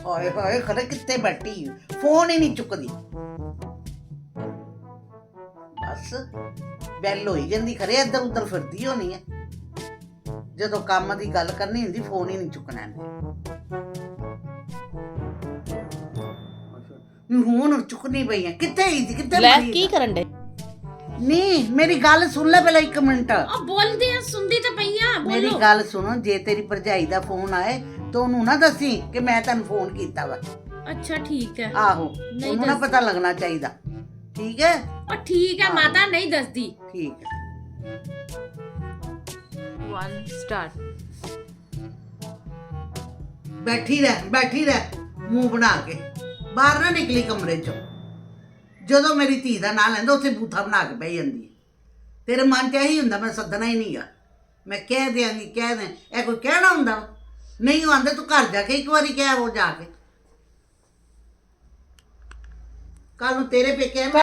ਹਾਏ ਹਾਏ ਖਰੇ ਕਿੱਥੇ ਬੈਠੀ? ਫੋਨ ਹੀ ਨਹੀਂ ਚੁੱਕਦੀ। ਬਸ ਬੈਲ ਹੋਈ ਜਾਂਦੀ ਖਰੇ ਇੱਧਰ ਉੱਧਰ ਫਿਰਦੀ ਹੋਣੀ ਹੈ ਜਦੋਂ ਕੰਮ ਦੀ ਗੱਲ ਕਰਨੀ ਹੁੰਦੀ ਫੋਨ ਹੀ ਨਹੀਂ ਚੁੱਕਣਾ ਇਹਨੇ। ਹੁਣ ਚੁੱਕਣੀ ਪਈ ਹੈ ਕਿੱਥੇ ਸੀ? ਕਿੱਥੇ ਲੈ ਮਰੀ ਕੀ ਕਰਨ ਦੇ ਨਹੀਂ ਮੇਰੀ ਗੱਲ ਸੁਣ ਲੈ ਪਹਿਲਾਂ ਇੱਕ ਮਿੰਟ। ਆ ਬੋਲਦੇ ਆ ਸੁਣਦੀ ਤਾਂ ਪਈਆਂ ਮੇਰੀ ਬੋਲੋ। ਗੱਲ ਸੁਣੋ ਜੇ ਤੇਰੀ ਭਰਜਾਈ ਦਾ ਫੋਨ ਆਏ ਤਾਂ ਉਹਨੂੰ ਨਾ ਦੱਸੀ ਕਿ ਮੈਂ ਤੈਨੂੰ ਫੋਨ ਕੀਤਾ ਵਾ। ਅੱਛਾ ਠੀਕ ਹੈ। ਆਹੋ ਨਹੀਂ ਉਹਨੂੰ ਨਾ ਦੱਸਦੀ। ਪਤਾ ਲੱਗਣਾ ਚਾਹੀਦਾ। ਠੀਕ ਹੈ? ਉਹ ਠੀਕ ਹੈ ਮਾਤਾ ਨਹੀਂ ਦੱਸਦੀ। ਠੀਕ ਹੈ। 1 ਸਟਾਰਟ ਬੈਠੀ ਰਹਿ ਬੈਠੀ ਰਹਿ ਮੂੰਹ ਬਣਾ ਕੇ। ਬਾਹਰ ਨਾ ਨਿਕਲੀ ਕਮਰੇ ਚੋਂ। ਜਦੋਂ ਮੇਰੀ ਧੀ ਦਾ ਨਾਂ ਲੈਂਦਾ ਉੱਥੇ ਬੂਥਾ ਬਣਾ ਕੇ ਬਹਿ ਜਾਂਦੀ ਹੈ। ਤੇਰੇ ਮਨ 'ਚ ਇਹੀ ਹੁੰਦਾ ਮੈਂ ਸੱਦਣਾ ਹੀ ਨਹੀਂਗਾ ਮੈਂ ਕਹਿ ਦਿਆਂਗੀ ਕਹਿ ਦੇ ਇਹ ਕੋਈ ਕਹਿਣਾ ਹੁੰਦਾ? ਵਾ? ਨਹੀਂ ਉਹ ਆਂਦੇ ਤੂੰ ਘਰ ਜਾ ਕੇ ਇੱਕ ਵਾਰੀ ਕਹਿ ਉਹ ਜਾ ਕੇ। ਕੱਲ ਨੂੰ ਤੇਰੇ ਪੇਕੇ